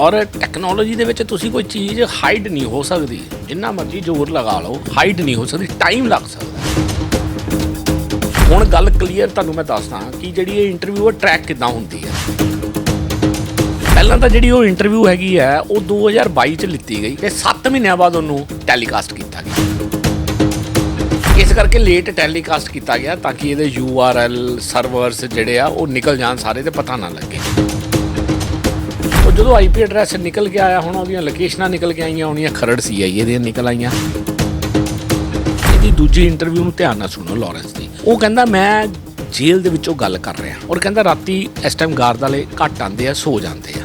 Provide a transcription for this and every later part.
ਔਰ ਟੈਕਨੋਲੋਜੀ ਦੇ ਵਿੱਚ ਤੁਸੀਂ ਕੋਈ ਚੀਜ਼ ਹਾਈਡ ਨਹੀਂ ਹੋ ਸਕਦੀ। ਜਿੰਨਾ ਮਰਜ਼ੀ ਜ਼ੋਰ ਲਗਾ ਲਓ ਹਾਈਡ ਨਹੀਂ ਹੋ ਸਕਦੀ ਟਾਈਮ ਲੱਗ ਸਕਦਾ। ਹੁਣ ਗੱਲ ਕਲੀਅਰ ਤੁਹਾਨੂੰ ਮੈਂ ਦੱਸਦਾ ਕਿ ਜਿਹੜੀ ਇਹ ਇੰਟਰਵਿਊ ਹੈ ਟਰੈਕ ਕਿਦਾਂ ਹੁੰਦੀ ਹੈ। ਪਹਿਲਾਂ ਤਾਂ ਜਿਹੜੀ ਉਹ ਇੰਟਰਵਿਊ ਹੈਗੀ ਹੈ, ਉਹ 2022 ਚ ਲਿੱਤੀ ਗਈ ਤੇ 7 ਮਹੀਨਿਆਂ ਬਾਅਦ ਉਹਨੂੰ ਟੈਲੀਕਾਸਟ ਕੀਤਾ ਗਿਆ। ਇਸ ਕਰਕੇ ਲੇਟ ਟੈਲੀਕਾਸਟ ਕੀਤਾ ਗਿਆ ਤਾਂ ਕਿ ਇਹਦੇ URL ਸਰਵਰਸ ਜਿਹੜੇ ਆ, ਉਹ ਨਿਕਲ ਜਾਣ ਸਾਰੇ ਤੇ ਪਤਾ ਨਾ ਲੱਗੇ। ਉਹ ਜਦੋਂ IP ਐਡਰੈਸ ਨਿਕਲ ਕੇ ਆਇਆ, ਹੁਣ ਉਹਦੀਆਂ ਲੋਕੇਸ਼ਨਾਂ ਨਿਕਲ ਕੇ ਆਈਆਂ ਹੋਣੀਆਂ ਖਰੜ CIA ਦੀਆਂ ਨਿਕਲ ਆਈਆਂ। ਇਹਦੀ ਦੂਜੀ ਇੰਟਰਵਿਊ ਨੂੰ ਧਿਆਨ ਨਾਲ ਸੁਣੋ ਲਾਰੈਂਸ ਦੀ। ਉਹ ਕਹਿੰਦਾ, ਮੈਂ ਜੇਲ੍ਹ ਦੇ ਵਿੱਚੋਂ ਗੱਲ ਕਰ ਰਿਹਾ ਔਰ ਕਹਿੰਦਾ, ਰਾਤੀ ਇਸ ਟਾਈਮ ਗਾਰਡ ਵਾਲੇ ਘੱਟ ਆਉਂਦੇ ਆ, ਸੋ ਜਾਂਦੇ ਆ।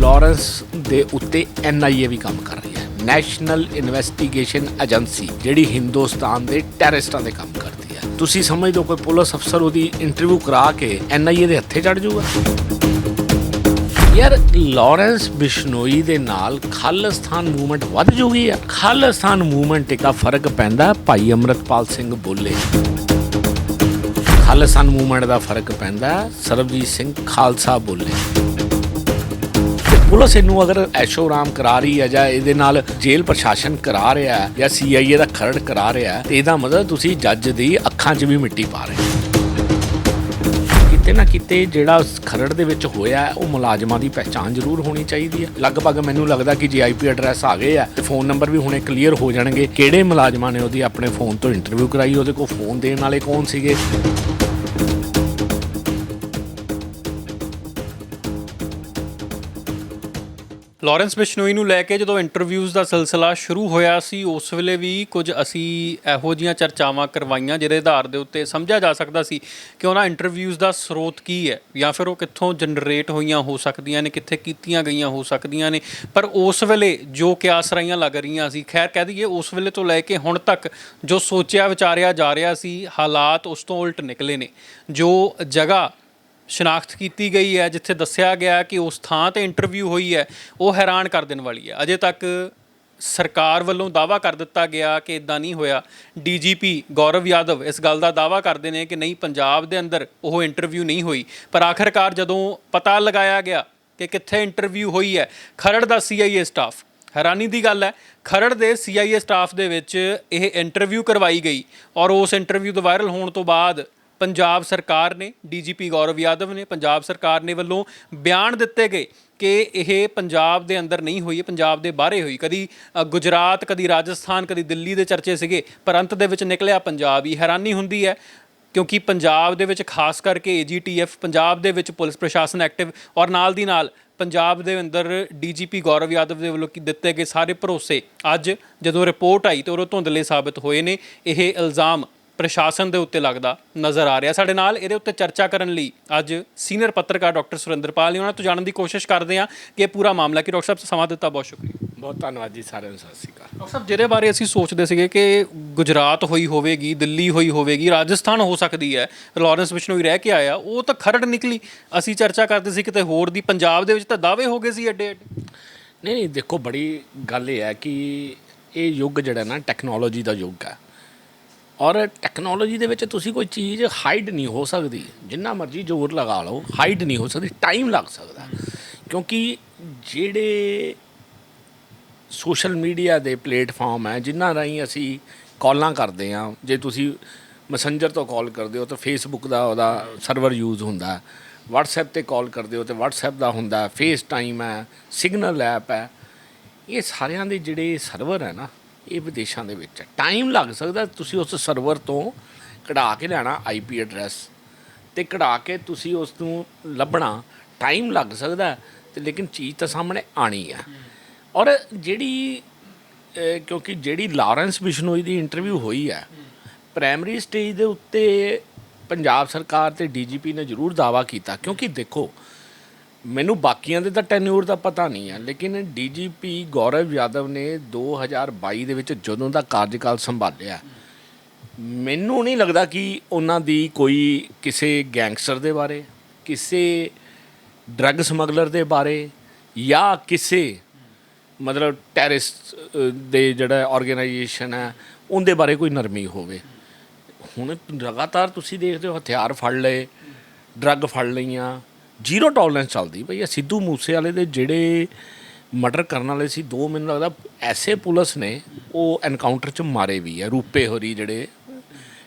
ਲਾਰੈਂਸ ਦੇ ਉੱਤੇ NIA ਵੀ ਕੰਮ ਕਰ ਰਹੀ ਹੈ। ਨੈਸ਼ਨਲ ਇਨਵੈਸਟੀਗੇਸ਼ਨ ਏਜੰਸੀ ਜਿਹੜੀ ਹਿੰਦੁਸਤਾਨ ਦੇ ਟੈਰਰਿਸਟਾਂ ਦੇ ਕੰਮ ਕਰਦੀ ਹੈ। ਤੁਸੀਂ ਸਮਝਦੇ ਹੋ, ਕੋਈ ਪੁਲਿਸ ਅਫਸਰ ਉਹਦੀ ਇੰਟਰਵਿਊ ਕਰਾ ਕੇ NIA ਦੇ ਹੱਥੇ ਚੜ ਜਾਊਗਾ? ਯਾਰ ਲਾਰੈਂਸ ਬਿਸ਼ਨੋਈ ਦੇ ਨਾਲ ਖਾਲਿਸਤਾਨ ਮੂਵਮੈਂਟ ਵੱਧ ਜੂਗੀ ਆ। ਖਾਲਿਸਤਾਨ ਮੂਵਮੈਂਟ ਇੱਕ ਫ਼ਰਕ ਪੈਂਦਾ ਭਾਈ ਅਮਰਤਪਾਲ ਸਿੰਘ ਬੋਲੇ। ਖਾਲਿਸਤਾਨ ਮੂਵਮੈਂਟ ਦਾ ਫ਼ਰਕ ਪੈਂਦਾ ਸਰਬਜੀਤ ਸਿੰਘ ਖਾਲਸਾ ਬੋਲੇ। ਪੁਲਿਸ ਇਹਨੂੰ ਅਗਰ ਐਸ਼ੋ ਆਰਾਮ ਕਰਾ ਰਹੀ ਹੈ ਜਾਂ ਇਹਦੇ ਨਾਲ ਜੇਲ੍ਹ ਪ੍ਰਸ਼ਾਸਨ ਕਰਾ ਰਿਹਾ ਹੈ ਜਾਂ ਸੀਆਈਏ ਦਾ ਖਰੜ ਕਰਾ ਰਿਹਾ ਤੇ ਇਹਦਾ ਮਤਲਬ ਤੁਸੀਂ ਜੱਜ ਦੀ ਅੱਖਾਂ 'ਚ ਵੀ ਮਿੱਟੀ ਪਾ ਰਹੇ ਹੋ। ਕਿਤੇ ਨਾ ਕਿਤੇ ਜਿਹੜਾ ਖਰੜ ਦੇ ਵਿੱਚ ਹੋਇਆ ਉਹ ਮੁਲਾਜ਼ਮਾਂ ਦੀ ਪਹਿਚਾਣ ਜ਼ਰੂਰ ਹੋਣੀ ਚਾਹੀਦੀ ਹੈ। ਲਗਭਗ ਮੈਨੂੰ ਲੱਗਦਾ ਕਿ ਜੇ ਆਈਪੀ ਐਡਰੈਸ ਆ ਗਏ ਆ ਤੇ ਫੋਨ ਨੰਬਰ ਵੀ ਹੁਣੇ ਕਲੀਅਰ ਹੋ ਜਾਣਗੇ ਕਿਹੜੇ ਮੁਲਾਜ਼ਮਾਂ ਨੇ ਉਹਦੀ ਆਪਣੇ ਫੋਨ ਤੋਂ ਇੰਟਰਵਿਊ ਕਰਾਈ, ਉਹਦੇ ਕੋਲ ਫੋਨ ਦੇਣ ਵਾਲੇ ਕੌਣ ਸੀਗੇ? ਲਾਰੈਂਸ ਬਿਸ਼ਨੋਈ ਨੂੰ ਲੈ ਕੇ ਜਦੋਂ ਇੰਟਰਵਿਊਜ਼ ਦਾ ਸਿਲਸਿਲਾ ਸ਼ੁਰੂ ਹੋਇਆ ਸੀ, ਉਸ ਵੇਲੇ ਵੀ ਕੁਝ ਅਸੀਂ ਇਹੋ ਜੀਆਂ ਚਰਚਾਵਾਂ ਕਰਵਾਈਆਂ ਜਿਹਦੇ ਆਧਾਰ ਦੇ ਉੱਤੇ ਸਮਝਿਆ ਜਾ ਸਕਦਾ ਸੀ ਕਿ ਉਹਨਾਂ ਇੰਟਰਵਿਊਜ਼ ਦਾ ਸਰੋਤ ਕੀ ਹੈ ਜਾਂ ਫਿਰ ਉਹ ਕਿੱਥੋਂ ਜਨਰੇਟ ਹੋਈਆਂ ਹੋ ਸਕਦੀਆਂ ਨੇ, ਕਿੱਥੇ ਕੀਤੀਆਂ ਗਈਆਂ ਹੋ ਸਕਦੀਆਂ ਨੇ। ਪਰ ਉਸ ਵੇਲੇ ਜੋ ਕਿਆਸ ਰਾਈਆਂ ਲੱਗ ਰਹੀਆਂ ਸੀ, ਖੈਰ ਕਹਿ ਦਈਏ ਉਸ ਵੇਲੇ ਤੋਂ ਲੈ ਕੇ ਹੁਣ ਤੱਕ ਜੋ ਸੋਚਿਆ ਵਿਚਾਰਿਆ ਜਾ ਰਿਹਾ ਸੀ, ਹਾਲਾਤ ਉਸ ਤੋਂ ਉਲਟ ਨਿਕਲੇ ਨੇ। ਜੋ ਜਗ੍ਹਾ ਸ਼ਨਾਖਤ ਕੀਤੀ ਗਈ ਹੈ, ਜਿੱਥੇ ਦੱਸਿਆ ਗਿਆ ਕਿ ਉਸ ਥਾਂ ਤੇ ਇੰਟਰਵਿਊ ਹੋਈ ਹੈ, ਉਹ ਹੈਰਾਨ ਕਰ ਦੇਣ ਵਾਲੀ ਹੈ। ਅਜੇ ਤੱਕ ਸਰਕਾਰ ਵੱਲੋਂ ਦਾਵਾ ਕਰ ਦਿੱਤਾ ਗਿਆ ਕਿ ਇਦਾਂ ਨਹੀਂ ਹੋਇਆ। ਡੀਜੀਪੀ ਗੌਰਵ ਯਾਦਵ ਇਸ ਗੱਲ ਦਾ ਦਾਵਾ ਕਰਦੇ ਨੇ ਕਿ ਨਹੀਂ, ਪੰਜਾਬ ਦੇ ਅੰਦਰ ਉਹ ਇੰਟਰਵਿਊ ਨਹੀਂ ਹੋਈ। ਪਰ ਆਖਰਕਾਰ ਜਦੋਂ ਪਤਾ ਲਗਾਇਆ ਗਿਆ ਕਿ ਕਿੱਥੇ ਇੰਟਰਵਿਊ ਹੋਈ ਹੈ, ਖਰੜ ਦਾ ਸੀਆਈਏ ਸਟਾਫ ਹੈਰਾਨੀ ਦੀ ਗੱਲ ਹੈ, ਖਰੜ ਦੇ ਸੀਆਈਏ ਸਟਾਫ ਦੇ ਵਿੱਚ ਇਹ ਇੰਟਰਵਿਊ ਕਰਵਾਈ ਗਈ ਔਰ ਉਸ ਇੰਟਰਵਿਊ ਦੇ ਵਾਇਰਲ ਹੋਣ ਤੋਂ ਬਾਅਦ ਪੰਜਾਬ ਸਰਕਾਰ ਨੇ, ਡੀਜੀਪੀ ਗੌਰਵ ਯਾਦਵ ਨੇ, ਪੰਜਾਬ ਸਰਕਾਰ ਨੇ ਵੱਲੋਂ ਬਿਆਨ ਦਿੱਤੇ ਗਏ ਕਿ ਇਹ ਪੰਜਾਬ ਦੇ ਅੰਦਰ ਨਹੀਂ ਹੋਈ ਪੰਜਾਬ ਦੇ ਬਾਹਰੇ ਹੋਈ। ਕਦੀ ਗੁਜਰਾਤ, ਕਦੀ ਰਾਜਸਥਾਨ, ਕਦੀ ਦਿੱਲੀ ਦੇ ਚਰਚੇ ਸੀਗੇ, ਪਰ ਅੰਤ ਦੇ ਵਿੱਚ ਨਿਕਲਿਆ ਪੰਜਾਬ ਹੀ। ਹੈਰਾਨੀ ਹੁੰਦੀ ਹੈ, ਕਿਉਂਕਿ ਪੰਜਾਬ ਦੇ ਵਿੱਚ ਖਾਸ ਕਰਕੇ ਏਜੀਟੀਐਫ ਪੰਜਾਬ ਦੇ ਵਿੱਚ ਪੁਲਿਸ ਪ੍ਰਸ਼ਾਸਨ ਐਕਟਿਵ ਔਰ ਨਾਲ ਦੀ ਨਾਲ ਪੰਜਾਬ ਦੇ ਅੰਦਰ ਡੀਜੀਪੀ ਗੌਰਵ ਯਾਦਵ ਦੇ ਵੱਲੋਂ ਦਿੱਤੇ ਗਏ ਸਾਰੇ ਭਰੋਸੇ ਅੱਜ ਜਦੋਂ ਰਿਪੋਰਟ ਆਈ ਤੇ ਉਹ ਧੁੰਦਲੇ ਸਾਬਤ ਹੋਏ ਨੇ, ਇਹ ਇਲਜ਼ਾਮ ਪ੍ਰਸ਼ਾਸਨ ਦੇ ਉੱਤੇ ਲੱਗਦਾ ਨਜ਼ਰ ਆ ਰਿਹਾ। ਸਾਡੇ ਨਾਲ ਇਹਦੇ ਉੱਤੇ ਚਰਚਾ ਕਰਨ ਲਈ ਅੱਜ ਸੀਨੀਅਰ ਪੱਤਰਕਾਰ ਡਾਕਟਰ ਸੁਰਿੰਦਰਪਾਲ ਨੇ ਉਹਨਾਂ ਤੋਂ ਜਾਣਨ ਦੀ ਕੋਸ਼ਿਸ਼ ਕਰਦੇ ਹਾਂ ਕਿ ਇਹ ਪੂਰਾ ਮਾਮਲਾ ਕੀ। ਡਾਕਟਰ ਸਾਹਿਬ ਸਮਾਂ ਦਿੱਤਾ ਬਹੁਤ ਸ਼ੁਕਰੀਆ। ਬਹੁਤ ਧੰਨਵਾਦ ਜੀ ਸਾਰਿਆਂ ਨੂੰ ਸਤਿ ਸ਼੍ਰੀ ਅਕਾਲ। ਡਾਕਟਰ ਸਾਹਿਬ ਜਿਹਦੇ ਬਾਰੇ ਅਸੀਂ ਸੋਚਦੇ ਸੀਗੇ ਕਿ ਗੁਜਰਾਤ ਹੋਈ ਹੋਵੇਗੀ ਦਿੱਲੀ ਹੋਈ ਹੋਵੇਗੀ ਰਾਜਸਥਾਨ ਹੋ ਸਕਦੀ ਹੈ ਲਾਰੈਂਸ ਬਿਸ਼ਨੋਈ ਰਹਿ ਕੇ ਆਇਆ ਉਹ ਤਾਂ ਖਰੜ ਨਿਕਲੀ। ਅਸੀਂ ਚਰਚਾ ਕਰਦੇ ਸੀ ਕਿਤੇ ਹੋਰ ਦੀ ਪੰਜਾਬ ਦੇ ਵਿੱਚ ਤਾਂ ਦਾਅਵੇ ਹੋ ਗਏ ਸੀ ਐਡੇ ਐਡੇ। ਨਹੀਂ ਨਹੀਂ ਦੇਖੋ ਬੜੀ ਗੱਲ ਇਹ ਹੈ ਕਿ ਇਹ ਯੁੱਗ ਜਿਹੜਾ ਨਾ ਟੈਕਨੋਲੋਜੀ ਦਾ ਯੁੱਗ ਹੈ। ਔਰ ਟੈਕਨੋਲੋਜੀ ਦੇ ਵਿੱਚ ਤੁਸੀਂ ਕੋਈ ਚੀਜ਼ ਹਾਈਡ ਨਹੀਂ ਹੋ ਸਕਦੀ। ਜਿੰਨਾ ਮਰਜ਼ੀ ਜ਼ੋਰ ਲਗਾ ਲਓ ਹਾਈਡ ਨਹੀਂ ਹੋ ਸਕਦੀ ਟਾਈਮ ਲੱਗ ਸਕਦਾ। ਕਿਉਂਕਿ ਜਿਹੜੇ ਸੋਸ਼ਲ ਮੀਡੀਆ ਦੇ ਪਲੇਟਫਾਰਮ ਹੈ ਜਿਨ੍ਹਾਂ ਰਾਹੀਂ ਅਸੀਂ ਕਾਲਾਂ ਕਰਦੇ ਆ ਜੇ ਤੁਸੀਂ ਮੈਸੇਂਜਰ ਤੋਂ ਕਾਲ ਕਰਦੇ ਹੋ ਤਾਂ ਫੇਸਬੁੱਕ ਦਾ ਉਹਦਾ ਸਰਵਰ ਯੂਜ਼ ਹੁੰਦਾ WhatsApp ਤੇ ਕਾਲ ਕਰਦੇ ਹੋ ਤੇ WhatsApp ਦਾ ਹੁੰਦਾ ਫੇਸ ਟਾਈਮ ਹੈ ਸਿਗਨਲ ਐਪ ਹੈ। ਇਹ ਸਾਰਿਆਂ ਦੇ ਜਿਹੜੇ ਸਰਵਰ ਹੈ ਨਾ ਇਹ ਵਿਦੇਸ਼ਾਂ ਦੇ ਵਿੱਚ ਹੈ। ਟਾਈਮ ਲੱਗ ਸਕਦਾ ਤੁਸੀਂ ਉਸ ਸਰਵਰ ਤੋਂ ਕਢਾ ਕੇ ਲੈਣਾ ਆਈਪੀ ਐਡਰੈਸ ਤੇ ਕਢਾ ਕੇ ਤੁਸੀਂ ਉਸ ਨੂੰ ਲੱਭਣਾ। ਟਾਈਮ ਲੱਗ ਸਕਦਾ ਤੇ ਲੇਕਿਨ ਚੀਜ਼ ਤਾਂ ਸਾਹਮਣੇ ਆਣੀ ਹੈ। ਔਰ ਜਿਹੜੀ ਕਿਉਂਕਿ ਜਿਹੜੀ ਲਾਰੈਂਸ ਬਿਸ਼ਨੋਈ ਦੀ ਇੰਟਰਵਿਊ ਹੋਈ ਹੈ ਪ੍ਰਾਇਮਰੀ ਸਟੇਜ ਦੇ ਉੱਤੇ ਪੰਜਾਬ ਸਰਕਾਰ ਤੇ ਡੀਜੀਪੀ ਨੇ ਜ਼ਰੂਰ ਦਾਵਾ ਕੀਤਾ। ਕਿਉਂਕਿ ਦੇਖੋ ਮੈਨੂੰ ਬਾਕੀਆਂ ਦੇ ਤਾਂ ਟੈਨਿਊਰ ਦਾ ਪਤਾ ਨਹੀਂ ਹੈ ਲੇਕਿਨ ਡੀਜੀਪੀ ਗੌਰਵ ਯਾਦਵ ਨੇ 2022 ਦੇ ਵਿੱਚ ਜਦੋਂ ਦਾ ਕਾਰਜਕਾਲ ਸੰਭਾਲਿਆ, ਮੈਨੂੰ ਨਹੀਂ ਲੱਗਦਾ ਕਿ ਉਹਨਾਂ ਦੀ ਕੋਈ ਕਿਸੇ ਗੈਂਗਸਟਰ ਦੇ ਬਾਰੇ, ਕਿਸੇ ਡਰੱਗ ਸਮਗਲਰ ਦੇ ਬਾਰੇ ਜਾਂ ਕਿਸੇ ਮਤਲਬ ਟੈਰਰਿਸਟ ਦੇ ਜਿਹੜਾ ਆਰਗੇਨਾਈਜੇਸ਼ਨ ਹੈ, ਉਹਦੇ ਬਾਰੇ ਕੋਈ ਨਰਮੀ ਹੋਵੇ। ਹੁਣ ਲਗਾਤਾਰ ਤੁਸੀਂ ਦੇਖਦੇ ਹੋ, ਹਥਿਆਰ ਫੜ ਲਏ, ਡਰੱਗ ਫੜ ਲਈਆਂ ਜ਼ੀਰੋ ਟੋਲਰੈਂਸ ਚੱਲਦੀ ਭਈ ਇਹ ਸਿੱਧੂ ਮੂਸੇ ਵਾਲੇ ਦੇ ਜਿਹੜੇ ਮਰਡਰ ਕਰਨ ਵਾਲੇ ਸੀ, ਦੋ ਮੈਨੂੰ ਲੱਗਦਾ ਐਸੇ ਪੁਲਿਸ ਨੇ, ਉਹ ਐਨਕਾਊਂਟਰ 'ਚ ਮਾਰੇ ਵੀ ਆ, ਰੂਪੇ ਹੋਰੀ ਜਿਹੜੇ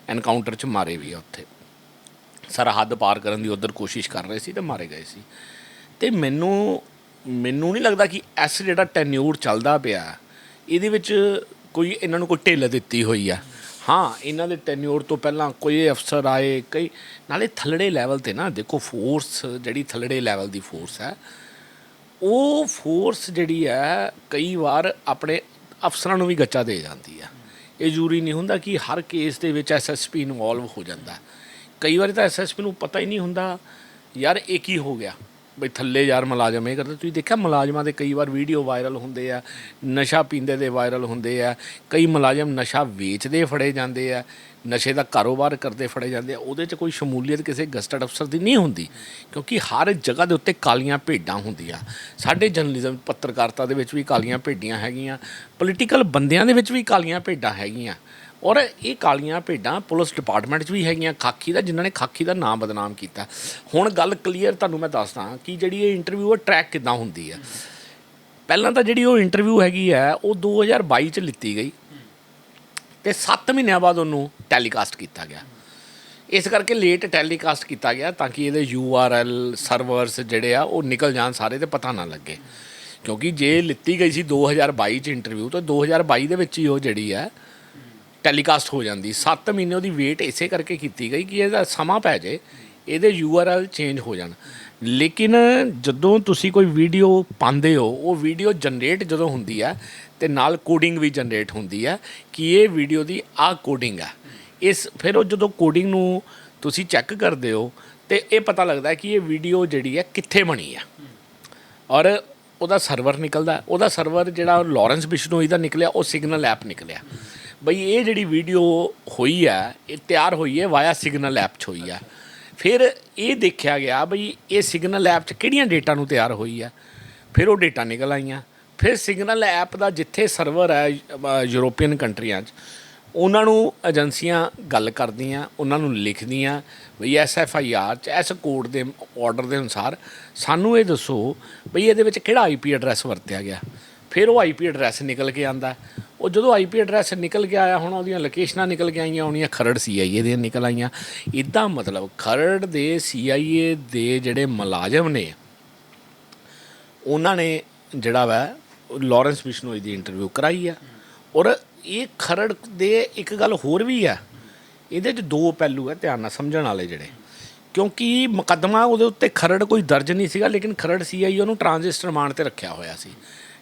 ਐਨਕਾਊਂਟਰ 'ਚ ਮਾਰੇ ਵੀ ਆ ਉੱਥੇ। ਸਰਹੱਦ ਪਾਰ ਕਰਨ ਦੀ ਉਧਰ ਕੋਸ਼ਿਸ਼ ਕਰ ਰਹੇ ਸੀ ਤੇ ਮਾਰੇ ਗਏ ਸੀ। ਤੇ ਮੈਨੂੰ ਮੈਨੂੰ ਨਹੀਂ ਲੱਗਦਾ ਕਿ ਐਸ ਜਿਹੜਾ ਟੈਨਿਊਰ ਚੱਲਦਾ ਪਿਆ, ਇਹਦੇ ਵਿੱਚ ਕੋਈ, ਇਹਨਾਂ ਨੂੰ ਕੋਈ ਢਿੱਲ ਦਿੱਤੀ ਹੋਈ ਆ। ਹਾਂ, ਇਹਨਾਂ ਦੇ ਟੈਨਿਓਰ ਤੋਂ ਪਹਿਲਾਂ ਕੋਈ ਅਫਸਰ ਆਏ, ਕਈ, ਨਾਲੇ ਥੱਲੜੇ ਲੈਵਲ ਤੇ ਨਾ, ਦੇਖੋ ਫੋਰਸ ਜਿਹੜੀ ਥੱਲੜੇ ਲੈਵਲ ਦੀ ਫੋਰਸ ਹੈ, ਉਹ ਫੋਰਸ ਜਿਹੜੀ ਹੈ, ਕਈ ਵਾਰ ਆਪਣੇ ਅਫਸਰਾਂ ਨੂੰ ਵੀ ਗੱਚਾ ਦੇ ਜਾਂਦੀ ਹੈ। ਇਹ ਜ਼ਰੂਰੀ ਨਹੀਂ ਹੁੰਦਾ ਕਿ ਹਰ ਕੇਸ ਦੇ ਵਿੱਚ ਐਸਐਸਪੀ ਇਨਵੋਲਵ ਹੋ ਜਾਂਦਾ। ਕਈ ਵਾਰੀ ਤਾਂ ਐਸਐਸਪੀ ਨੂੰ ਪਤਾ ਹੀ ਨਹੀਂ ਹੁੰਦਾ, ਯਾਰ ਇਹ ਕੀ ਹੋ ਗਿਆ? ਬਈ ਥੱਲੇ ਯਾਰ ਮੁਲਾਜ਼ਮ ਇਹ ਕਰਦਾ, ਤੁਸੀਂ ਦੇਖਿਆ ਮੁਲਾਜ਼ਮਾਂ ਦੇ ਕਈ ਵਾਰ ਵੀਡੀਓ ਵਾਇਰਲ ਹੁੰਦੇ ਆ, ਨਸ਼ਾ ਪੀਂਦੇ ਦੇ ਵਾਇਰਲ ਹੁੰਦੇ ਆ, ਕਈ ਮੁਲਾਜ਼ਮ ਨਸ਼ਾ ਵੇਚਦੇ ਫੜੇ ਜਾਂਦੇ ਆ, ਨਸ਼ੇ ਦਾ ਕਾਰੋਬਾਰ ਕਰਦੇ ਫੜੇ ਜਾਂਦੇ ਆ, ਉਹਦੇ 'ਚ ਕੋਈ ਸ਼ਮੂਲੀਅਤ ਕਿਸੇ ਗਸਟਡ ਅਫਸਰ ਦੀ ਨਹੀਂ ਹੁੰਦੀ, ਕਿਉਂਕਿ ਹਰ ਜਗ੍ਹਾ ਦੇ ਉੱਤੇ ਕਾਲੀਆਂ ਭੇਡਾਂ ਹੁੰਦੀਆਂ। ਸਾਡੇ ਜਰਨਲਿਜ਼ਮ ਪੱਤਰਕਾਰਤਾ ਦੇ ਵਿੱਚ ਵੀ ਕਾਲੀਆਂ ਭੇਡੀਆਂ ਹੈਗੀਆਂ, ਪੋਲੀਟੀਕਲ ਬੰਦਿਆਂ ਦੇ ਵਿੱਚ ਵੀ ਕਾਲੀਆਂ ਭੇਡਾਂ ਹੈਗੀਆਂ। ਔਰ ਇਹ ਕਾਲੀਆਂ ਭੇਡਾਂ ਪੁਲਿਸ ਡਿਪਾਰਟਮੈਂਟ 'ਚ ਵੀ ਹੈਗੀਆਂ, ਖਾਕੀ ਦਾ, ਜਿਨ੍ਹਾਂ ਨੇ ਖਾਕੀ ਦਾ ਨਾਮ ਬਦਨਾਮ ਕੀਤਾ। ਹੁਣ ਗੱਲ ਕਲੀਅਰ ਤੁਹਾਨੂੰ ਮੈਂ ਦੱਸਦਾ ਕਿ ਜਿਹੜੀ ਇਹ ਇੰਟਰਵਿਊ ਹੈ ਟਰੈਕ ਕਿੱਦਾਂ ਹੁੰਦੀ ਹੈ। ਪਹਿਲਾਂ ਤਾਂ ਜਿਹੜੀ ਉਹ ਇੰਟਰਵਿਊ ਹੈਗੀ ਹੈ, ਉਹ 2022 ਚ ਲਿੱਤੀ ਗਈ ਤੇ 7 ਮਹੀਨਿਆਂ ਬਾਅਦ ਉਹਨੂੰ ਟੈਲੀਕਾਸਟ ਕੀਤਾ ਗਿਆ। ਇਸ ਕਰਕੇ ਲੇਟ ਟੈਲੀਕਾਸਟ ਕੀਤਾ ਗਿਆ ਤਾਂ ਕਿ ਇਹਦੇ URL ਸਰਵਰਸ ਜਿਹੜੇ ਆ, ਉਹ ਨਿਕਲ ਜਾਣ ਸਾਰੇ ਤੇ ਪਤਾ ਨਾ ਲੱਗੇ। ਕਿਉਂਕਿ ਜੇ ਲਿੱਤੀ ਗਈ ਸੀ 2022 ਚ ਇੰਟਰਵਿਊ ਤਾਂ 2022 ਦੇ ਵਿੱਚ ਹੀ ਉਹ ਜਿਹੜੀ ਹੈ ਟੈਲੀਕਾਸਟ ਹੋ ਜਾਂਦੀ। 7 ਮਹੀਨੇ ਉਹਦੀ ਵੇਟ ਇਸੇ ਕਰਕੇ ਕੀਤੀ ਗਈ ਕਿ ਇਹਦਾ ਸਮਾਂ ਪੈ ਜਾਏ, ਇਹਦੇ URL ਚੇਂਜ ਹੋ ਜਾਣ। ਲੇਕਿਨ ਜਦੋਂ ਤੁਸੀਂ ਕੋਈ ਵੀਡੀਓ ਪਾਉਂਦੇ ਹੋ, ਉਹ ਵੀਡੀਓ ਜਨਰੇਟ ਜਦੋਂ ਹੁੰਦੀ ਹੈ, ਤੇ ਨਾਲ ਕੋਡਿੰਗ ਵੀ ਜਨਰੇਟ ਹੁੰਦੀ ਹੈ ਕਿ ਇਹ ਵੀਡੀਓ ਦੀ ਆ ਕੋਡਿੰਗ ਹੈ। ਇਸ ਫਿਰ ਉਹ ਜਦੋਂ ਕੋਡਿੰਗ ਨੂੰ ਤੁਸੀਂ ਚੈੱਕ ਕਰਦੇ ਹੋ, ਤੇ ਇਹ ਪਤਾ ਲੱਗਦਾ ਕਿ ਇਹ ਵੀਡੀਓ ਜਿਹੜੀ ਹੈ ਕਿੱਥੇ ਬਣੀ ਹੈ। ਔਰ ਉਹਦਾ ਸਰਵਰ ਨਿਕਲਦਾ ਉਹਦਾ ਸਰਵਰ ਜਿਹੜਾ ਲਾਰੈਂਸ ਬਿਸ਼ਨੋਈ ਦਾ ਨਿਕਲਿਆ, ਉਹ ਸਿਗਨਲ ਐਪ ਨਿਕਲਿਆ। ਬਈ ਇਹ ਜਿਹੜੀ ਵੀਡੀਓ ਹੋਈ ਹੈ ਇਹ ਤਿਆਰ ਹੋਈ ਹੈ ਵਾਇਆ ਸਿਗਨਲ ਐਪ 'ਚ ਹੋਈ ਹੈ ਫਿਰ ਇਹ ਦੇਖਿਆ ਗਿਆ ਬਈ ਇਹ ਸਿਗਨਲ ਐਪ 'ਚ ਕਿਹੜੀਆਂ ਡੇਟਾ ਨੂੰ ਤਿਆਰ ਹੋਈ ਹੈ ਫਿਰ ਉਹ ਡੇਟਾ ਨਿਕਲ ਆਈਆਂ। ਫਿਰ ਸਿਗਨਲ ਐਪ ਦਾ ਜਿੱਥੇ ਸਰਵਰ ਹੈ ਯੂਰੋਪੀਅਨ ਕੰਟਰੀਆਂ 'ਚ, ਉਹਨਾਂ ਨੂੰ ਏਜੰਸੀਆਂ ਗੱਲ ਕਰਦੀਆਂ, ਉਹਨਾਂ ਨੂੰ ਲਿਖਦੀਆਂ, ਬਈ ਐਸ ਐਫ ਆਈ ਆਰ ਚ ਐਸ ਕੋਡ ਦੇ ਆਰਡਰ ਦੇ ਅਨੁਸਾਰ ਸਾਨੂੰ ਇਹ ਦੱਸੋ ਬਈ ਇਹਦੇ ਵਿੱਚ ਕਿਹੜਾ ਆਈਪੀ ਐਡਰੈਸ ਵਰਤਿਆ ਗਿਆ। ਫਿਰ ਉਹ ਆਈਪੀ ਐਡਰੈਸ ਨਿਕਲ ਕੇ ਆਂਦਾ। ਉਹ ਜਦੋਂ ਆਈਪੀ ਐਡਰੈਸ ਨਿਕਲ ਕੇ ਆਇਆ, ਹੁਣ ਉਹਦੀਆਂ ਲੋਕੇਸ਼ਨਾਂ ਨਿਕਲ ਕੇ ਆਈਆਂ, ਹੋਣੀਆਂ ਖਰੜ ਸੀਆਈਏ ਦੀਆਂ ਨਿਕਲ ਆਈਆਂ। ਇਦਾਂ ਮਤਲਬ ਖਰੜ ਦੇ ਸੀਆਈਏ ਦੇ ਜਿਹੜੇ ਮੁਲਾਜ਼ਮ ਨੇ, ਉਹਨਾਂ ਨੇ ਜਿਹੜਾ ਵਾ, ਲਾਰੈਂਸ ਬਿਸ਼ਨੋਈ ਦੀ ਇੰਟਰਵਿਊ ਕਰਾਈ ਆ। ਔਰ ਇਹ ਖਰੜ ਦੇ ਇੱਕ ਗੱਲ ਹੋਰ ਵੀ ਆ, ਇਹਦੇ 'ਚ ਦੋ ਪਹਿਲੂ ਆ ਧਿਆਨ ਨਾਲ ਸਮਝਣ ਵਾਲੇ ਜਿਹੜੇ। ਕਿਉਂਕਿ ਮੁਕੱਦਮਾ ਉਹਦੇ ਉੱਤੇ ਖਰੜ ਕੋਈ ਦਰਜ ਨਹੀਂ ਸੀਗਾ, ਲੇਕਿਨ ਖਰੜ ਸੀਆਈ ਉਹਨੂੰ ਟ੍ਰਾਂਜ਼ਿਟ ਰਿਮਾਂਡ ਤੇ ਰੱਖਿਆ ਹੋਇਆ ਸੀ।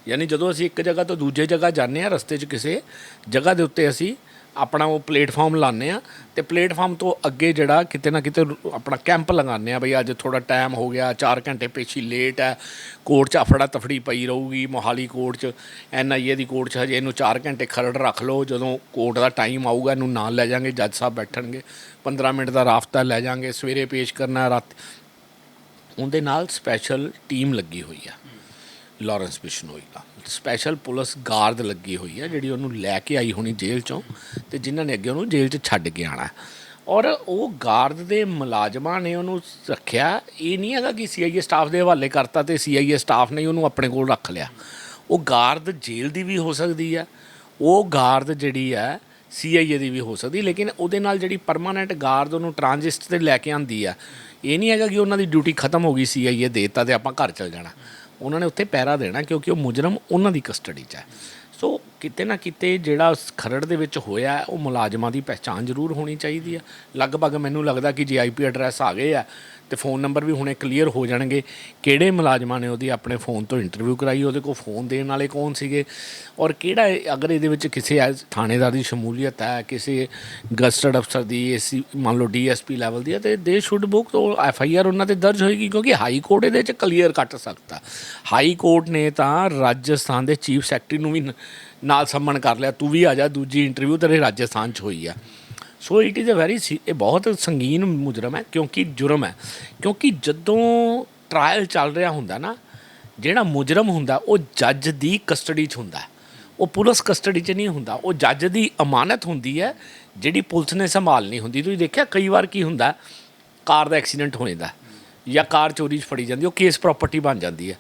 ਯਾਨੀ ਜਦੋਂ ਅਸੀਂ ਇੱਕ ਜਗ੍ਹਾ ਤੋਂ ਦੂਜੇ ਜਗ੍ਹਾ ਜਾਂਦੇ ਆ ਰਸਤੇ 'ਚ ਕਿਸੇ ਜਗ੍ਹਾ ਦੇ ਉੱਤੇ ਅਸੀਂ ਆਪਣਾ ਉਹ ਪਲੇਟਫਾਰਮ ਲਾਉਂਦੇ ਆ ਤੇ ਪਲੇਟਫਾਰਮ ਤੋਂ ਅੱਗੇ ਜਿਹੜਾ ਕਿਤੇ ਨਾ ਕਿਤੇ ਆਪਣਾ ਕੈਂਪ ਲਗਾਉਂਦੇ ਆ ਬਈ ਅੱਜ ਥੋੜਾ ਟਾਈਮ ਹੋ ਗਿਆ 4 ਘੰਟੇ ਪੇਸ਼ੀ ਲੇਟ ਹੈ, ਕੋਰਟ 'ਚ ਅਫੜਾ ਤਫੜੀ ਪਈ ਰਹੂਗੀ, ਮੋਹਾਲੀ ਕੋਰਟ 'ਚ ਐਨਆਈਏ ਦੀ ਕੋਰਟ 'ਚ ਹਜੇ ਇਹਨੂੰ 4 ਘੰਟੇ ਖਰੜ ਰੱਖ ਲਓ, ਜਦੋਂ ਕੋਰਟ ਦਾ ਟਾਈਮ ਆਊਗਾ ਇਹਨੂੰ ਨਾਲ ਲੈ ਜਾਾਂਗੇ, ਜੱਜ ਸਾਹਿਬ ਬੈਠਣਗੇ 15 ਮਿੰਟ ਦਾ ਰਾਫਤਾ ਲੈ ਜਾਾਂਗੇ, ਸਵੇਰੇ ਪੇਸ਼ ਕਰਨਾ, ਰਾਤ ਉਹਦੇ ਨਾਲ ਸਪੈਸ਼ਲ ਟੀਮ ਲੱਗੀ ਹੋਈ ਆ। ਲਾਰੈਂਸ ਬਿਸ਼ਨੋਈ ਦਾ। ਸਪੈਸ਼ਲ ਪੁਲਿਸ ਗਾਰਡ ਲੱਗੀ ਹੋਈ ਹੈ ਜਿਹੜੀ ਉਹਨੂੰ ਲੈ ਕੇ ਆਈ ਹੋਣੀ ਜੇਲ੍ਹ ਚੋਂ ਤੇ ਜਿਨ੍ਹਾਂ ਨੇ ਅੱਗੇ ਉਹਨੂੰ ਜੇਲ੍ਹ 'ਚ ਛੱਡ ਕੇ ਆਣਾ ਔਰ ਉਹ ਗਾਰਡ ਦੇ ਮੁਲਾਜ਼ਮਾਂ ਨੇ ਉਹਨੂੰ ਰੱਖਿਆ। ਇਹ ਨਹੀਂ ਹੈਗਾ ਕਿ ਸੀਆਈਏ ਸਟਾਫ ਦੇ ਹਵਾਲੇ ਕਰਤਾ ਤੇ ਸੀਆਈਏ ਸਟਾਫ ਨੇ ਉਹਨੂੰ ਆਪਣੇ ਕੋਲ ਰੱਖ ਲਿਆ। ਉਹ ਗਾਰਡ ਜੇਲ੍ਹ ਦੀ ਵੀ ਹੋ ਸਕਦੀ ਹੈ ਉਹ ਗਾਰਡ ਜਿਹੜੀ ਹੈ ਸੀਆਈਏ ਦੀ ਵੀ ਹੋ ਸਕਦੀ, ਲੇਕਿਨ ਉਹਦੇ ਨਾਲ ਜਿਹੜੀ ਪਰਮਾਨੈਂਟ ਗਾਰਡ ਉਹਨੂੰ ਟ੍ਰਾਂਜਿਸਟ ਤੇ ਲੈ ਕੇ ਆਂਦੀ ਆ, ਇਹ ਨਹੀਂ ਹੈਗਾ ਕਿ ਉਹਨਾਂ ਦੀ ਡਿਊਟੀ ਖਤਮ ਹੋ ਗਈ ਸੀਆਈਏ ਦੇਤਾ ਤੇ ਆਪਾਂ ਘਰ ਚਲ ਜਾਣਾ। ਉਹਨਾਂ ਨੇ ਉੱਥੇ ਪਹਿਰਾ ਦੇਣਾ ਕਿਉਂਕਿ ਉਹ ਮੁਜਰਮ ਉਹਨਾਂ ਦੀ ਕਸਟਡੀ 'ਚ ਹੈ। ਸੋ ਕਿਤੇ ਨਾ ਕਿਤੇ ਜਿਹੜਾ ਉਸ ਖਰੜ ਦੇ ਵਿੱਚ ਹੋਇਆ ਉਹ ਮੁਲਾਜ਼ਮਾਂ ਦੀ ਪਹਿਚਾਣ ਜ਼ਰੂਰ ਹੋਣੀ ਚਾਹੀਦੀ ਆ ਲਗਭਗ ਮੈਨੂੰ ਲੱਗਦਾ ਕਿ ਜੇ ਆਈਪੀ ਐਡਰੈਸ ਆ ਗਏ ਆ ਤੇ ਫੋਨ ਨੰਬਰ ਵੀ ਹੁਣੇ ਕਲੀਅਰ ਹੋ ਜਾਣਗੇ। ਕਿਹੜੇ ਮੁਲਾਜ਼ਮਾਂ ਨੇ ਉਹਦੀ ਆਪਣੇ ਫੋਨ ਤੋਂ ਇੰਟਰਵਿਊ ਕਰਾਈ, ਉਹਦੇ ਕੋਲ ਫੋਨ ਦੇਣ ਵਾਲੇ ਕੌਣ ਸੀਗੇ? ਔਰ ਕਿਹੜਾ ਅਗਰ ਇਹਦੇ ਵਿੱਚ ਕਿਸੇ ਐਸ- ਥਾਣੇਦਾਰ ਦੀ ਸ਼ਮੂਲੀਅਤ ਹੈ, ਕਿਸੇ ਗਸਟਡ ਅਫਸਰ ਦੀ ਏਸੀ ਮੰਨ ਲਓ ਡੀਐਸਪੀ ਲੈਵਲ ਦੀ ਹੈ, ਤੇ ਦੇ ਸ਼ੁੱਡ ਬੁੱਕ ਤੋਂ ਐਫ ਆਈ ਆਰ ਉਹਨਾਂ ਤੇ ਦਰਜ ਹੋਏਗੀ, ਕਿਉਂਕਿ ਹਾਈ ਕੋਰਟ ਇਹਦੇ ਚ ਕਲੀਅਰ ਕੱਟ ਸਕਦਾ। ਹਾਈ ਕੋਰਟ ਨੇ ਤਾਂ ਰਾਜਸਥਾਨ ਦੇ ਚੀਫ ਸੈਕਟਰੀ ਨੂੰ ਵੀ ਨਾਲ ਸੰਮਣ ਕਰ ਲਿਆ, ਤੂੰ ਵੀ ਆ ਜਾ, ਦੂਜੀ ਇੰਟਰਵਿਊ ਤੇਰੇ ਰਾਜਸਥਾਨ ਚ ਹੋਈ ਆ। So it is a very ਇਹ ਬਹੁਤ ਸੰਗੀਨ ਮੁਜਰਮ ਹੈ, ਕਿਉਂਕਿ ਜੁਰਮ ਹੈ। ਕਿਉਂਕਿ ਜਦੋਂ ਟ੍ਰਾਇਲ ਚੱਲ ਰਿਹਾ ਹੁੰਦਾ ਨਾ, ਜਿਹੜਾ ਮੁਜਰਮ ਹੁੰਦਾ, ਉਹ ਜੱਜ ਦੀ ਕਸਟਡੀ 'ਚ ਹੁੰਦਾ ਉਹ ਪੁਲਿਸ ਕਸਟਡੀ 'ਚ ਨਹੀਂ ਹੁੰਦਾ, ਉਹ ਜੱਜ ਦੀ ਅਮਾਨਤ ਹੁੰਦੀ ਹੈ, ਜਿਹੜੀ ਪੁਲਿਸ ਨੇ ਸੰਭਾਲਣੀ ਹੁੰਦੀ। ਤੁਸੀਂ ਦੇਖਿਆ, ਕਈ ਵਾਰ ਕੀ ਹੁੰਦਾ, ਕਾਰ ਦਾ ਐਕਸੀਡੈਂਟ ਹੋ ਜਾਂਦਾ ਜਾਂ ਕਾਰ ਚੋਰੀ 'ਚ ਫੜੀ ਜਾਂਦੀ ਉਹ ਕੇਸ ਪ੍ਰਾਪਰਟੀ ਬਣ ਜਾਂਦੀ ਹੈ।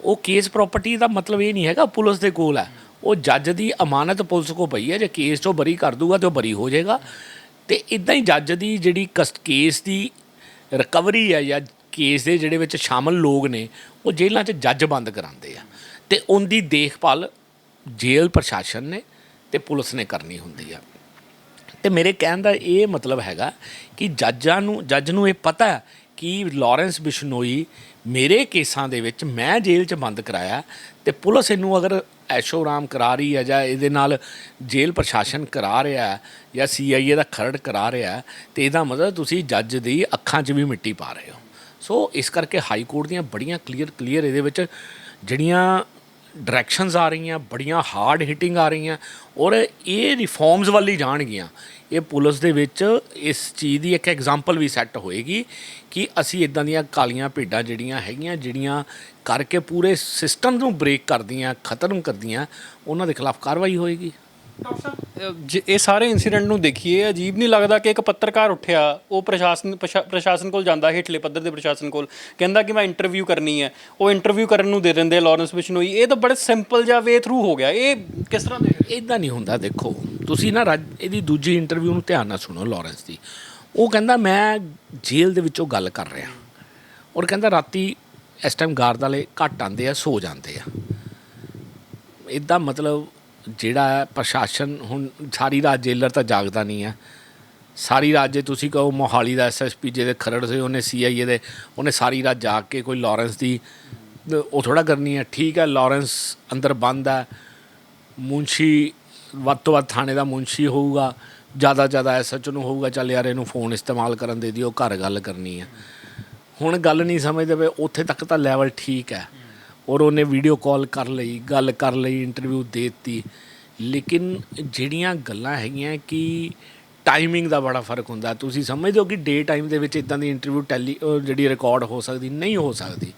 ਉਹ ਕੇਸ ਪ੍ਰਾਪਰਟੀ ਦਾ ਮਤਲਬ ਇਹ ਨਹੀਂ ਹੈਗਾ, ਪੁਲਿਸ ਦੇ ਕੋਲ ਹੈ। ਉਹ ਜੱਜ ਦੀ ਅਮਾਨਤ ਪੁਲਿਸ ਕੋ ਪਈ ਹੈ, ਜੇ ਕੇਸ ਤੋਂ ਬਰੀ ਕਰ ਦੂਗਾ ਤੇ ਉਹ ਬਰੀ ਹੋ ਜਾਏਗਾ। ਤੇ ਇਦਾਂ ਹੀ ਜੱਜ ਦੀ ਜਿਹੜੀ ਕਸ, ਕੇਸ ਦੀ ਰਿਕਵਰੀ ਹੈ ਜਾਂ ਕੇਸ ਦੇ ਜਿਹੜੇ ਵਿੱਚ ਸ਼ਾਮਲ ਲੋਕ ਨੇ, ਉਹ ਜੇਲ੍ਹਾਂ 'ਚ ਜੱਜ ਬੰਦ ਕਰਾਉਂਦੇ ਆ। ਤੇ ਉਹਦੀ ਦੇਖਭਾਲ ਜੇਲ੍ਹ ਪ੍ਰਸ਼ਾਸਨ ਨੇ ਤੇ ਪੁਲਿਸ ਨੇ ਕਰਨੀ ਹੁੰਦੀ ਆ। ਤੇ ਮੇਰੇ ਕਹਿਣ ਦਾ ਇਹ ਮਤਲਬ ਹੈਗਾ ਕਿ ਜੱਜਾਂ ਨੂੰ, ਜੱਜ ਨੂੰ ਇਹ ਪਤਾ ਕਿ ਲਾਰੈਂਸ ਬਿਸ਼ਨੋਈ ਮੇਰੇ ਕੇਸਾਂ ਦੇ ਵਿੱਚ ਮੈਂ ਜੇਲ੍ਹ 'ਚ ਬੰਦ ਕਰਾਇਆ ਤੇ ਪੁਲਿਸ ਇਹਨੂੰ ਅਗਰ ਐਸ਼ੋ ਆਰਾਮ ਕਰਾ ਰਹੀ ਹੈ ਜਾਂ ਇਹਦੇ ਨਾਲ ਜੇਲ੍ਹ ਪ੍ਰਸ਼ਾਸਨ ਕਰਾ ਰਿਹਾ ਹੈ ਜਾਂ ਸੀਆਈਏ ਦਾ ਖਰੜ ਕਰਾ ਰਿਹਾ ਹੈ, ਤੇ ਇਹਦਾ ਮਤਲਬ ਤੁਸੀਂ ਜੱਜ ਦੀ ਅੱਖਾਂ 'ਚ ਵੀ ਮਿੱਟੀ ਪਾ ਰਹੇ ਹੋ। ਸੋ ਇਸ ਕਰਕੇ ਹਾਈ ਕੋਰਟ ਦੀਆਂ ਬੜੀਆਂ ਕਲੀਅਰ ਕਲੀਅਰ ਇਹਦੇ ਵਿੱਚ ਜਿਹੜੀਆਂ ਡਾਇਰੈਕਸ਼ਨਸ ਆ ਰਹੀਆਂ, ਬੜੀਆਂ ਹਾਰਡ ਹਿੱਟਿੰਗ ਆ ਰਹੀਆਂ ਔਰ ਇਹ ਰਿਫਾਰਮਸ ਵੱਲ ਹੀ ਜਾਣਗੀਆਂ। ਇਹ ਪੁਲਿਸ ਦੇ ਵਿੱਚ ਇਸ ਚੀਜ਼ ਦੀ ਇੱਕ ਐਗਜ਼ਾਮਪਲ ਵੀ ਸੈੱਟ ਹੋਏਗੀ ਕਿ ਅਸੀਂ ਇਦਾਂ ਦੀਆਂ ਕਾਲੀਆਂ ਭੇਡਾਂ ਜਿਹੜੀਆਂ ਹੈਗੀਆਂ, ਜਿਹੜੀਆਂ ਕਰਕੇ ਪੂਰੇ ਸਿਸਟਮ ਨੂੰ ਬ੍ਰੇਕ ਕਰਦੀਆਂ, ਖਤਮ ਕਰਦੀਆਂ, ਉਹਨਾਂ ਦੇ ਖਿਲਾਫ ਕਾਰਵਾਈ ਹੋਏਗੀ। ਅ, ਜੇ ਇਹ ਸਾਰੇ ਇਨਸੀਡੈਂਟ ਨੂੰ ਦੇਖੀਏ ਅਜੀਬ ਨਹੀਂ ਲੱਗਦਾ ਕਿ ਇੱਕ ਪੱਤਰਕਾਰ ਉੱਠਿਆ ਉਹ ਪ੍ਰਸ਼ਾਸਨ ਪ੍ਰਸ਼ਾ- ਪ੍ਰਸ਼ਾਸਨ ਕੋਲ ਜਾਂਦਾ ਹੇਠਲੇ ਪੱਧਰ ਦੇ ਪ੍ਰਸ਼ਾਸਨ ਕੋਲ ਕਹਿੰਦਾ ਕਿ ਮੈਂ ਇੰਟਰਵਿਊ ਕਰਨੀ ਹੈ। ਉਹ ਇੰਟਰਵਿਊ ਕਰਨ ਨੂੰ ਦੇ ਦਿੰਦੇ ਲਾਰੈਂਸ ਬਿਸ਼ਨੋਈ ਇਹ ਤਾਂ ਬੜੇ ਸਿੰਪਲ ਜਿਹਾ ਵੇ ਥਰੂ ਹੋ ਗਿਆ। ਇਹ ਕਿਸ ਤਰ੍ਹਾਂ ਦੇ ਇਦਾਂ ਨਹੀਂ ਹੁੰਦਾ ਦੇਖੋ। ਤੁਸੀਂ ਨਾ ਰਾਜ- ਇਹਦੀ ਦੂਜੀ ਇੰਟਰਵਿਊ ਨੂੰ ਧਿਆਨ ਨਾਲ ਸੁਣੋ ਲਾਰੈਂਸ ਦੀ। ਉਹ ਕਹਿੰਦਾ ਮੈਂ ਜੇਲ੍ਹ ਦੇ ਵਿੱਚੋਂ ਗੱਲ ਕਰ ਰਿਹਾ ਔਰ ਕਹਿੰਦਾ ਰਾਤੀ ਇਸ ਟਾਈਮ ਗਾਰਡ ਵਾਲੇ ਘੱਟ ਆਉਂਦੇ ਆ ਸੋ ਜਾਂਦੇ ਆ। ਇਦਾਂ ਮਤਲਬ ਜਿਹੜਾ ਹੈ, ਪ੍ਰਸ਼ਾਸਨ ਹੁਣ ਸਾਰੀ ਰਾਤ ਜੇਲਰ ਤਾਂ ਜਾਗਦਾ ਨਹੀਂ ਹੈ। ਸਾਰੀ ਰਾਤ ਜੇ ਤੁਸੀਂ ਕਹੋ ਮੋਹਾਲੀ ਦਾ ਐਸਐਸਪੀ ਜਿਹਦੇ ਖਰੜ ਸੀ ਉਹਨੇ ਸੀਆਈਏ ਦੇ, ਉਹਨੇ ਸਾਰੀ ਰਾਤ ਜਾਗ ਕੇ ਕੋਈ ਲਾਰੈਂਸ ਦੀ, ਉਹ ਥੋੜਾ ਕਰਨੀ ਹੈ। ਠੀਕ ਹੈ, ਲਾਰੈਂਸ ਅੰਦਰ ਬੰਦ ਹੈ। ਮੁੰਸ਼ੀ ਵੱਧ ਤੋਂ ਵੱਧ ਥਾਣੇ ਦਾ ਮੁੰਸ਼ੀ ਹੋਊਗਾ, ਜ਼ਿਆਦਾ ਜ਼ਿਆਦਾ ਐਸਐਚ ਨੂੰ ਹੋਊਗਾ। ਚੱਲ ਯਾਰ ਇਹਨੂੰ ਫੋਨ ਇਸਤੇਮਾਲ ਕਰਨ ਦੇ ਦਿਓ, ਘਰ ਗੱਲ ਕਰਨੀ ਹੈ। ਹੁਣ ਗੱਲ ਨਹੀਂ ਸਮਝਦੇ ਪਏ, ਉੱਥੇ ਤੱਕ ਤਾਂ ਲੈਵਲ ਠੀਕ ਹੈ। ਔਰ ਉਹਨੇ ਵੀਡੀਓ ਕਾਲ ਕਰ ਲਈ, ਗੱਲ ਕਰ ਲਈ ਇੰਟਰਵਿਊ ਦੇ ਦਿੱਤੀ। ਲੇਕਿਨ ਜਿਹੜੀਆਂ ਗੱਲਾਂ ਹੈਗੀਆਂ ਕਿ ਟਾਈਮਿੰਗ ਦਾ ਬੜਾ ਫ਼ਰਕ ਹੁੰਦਾ। ਤੁਸੀਂ ਸਮਝਦੇ ਹੋ ਕਿ ਡੇ ਟਾਈਮ ਦੇ ਵਿੱਚ ਇਦਾਂ ਦੀ ਇੰਟਰਵਿਊ ਟੈਲੀ ਜਿਹੜੀ ਰਿਕਾਰਡ ਹੋ ਸਕਦੀ, ਨਹੀਂ ਹੋ ਸਕਦੀ।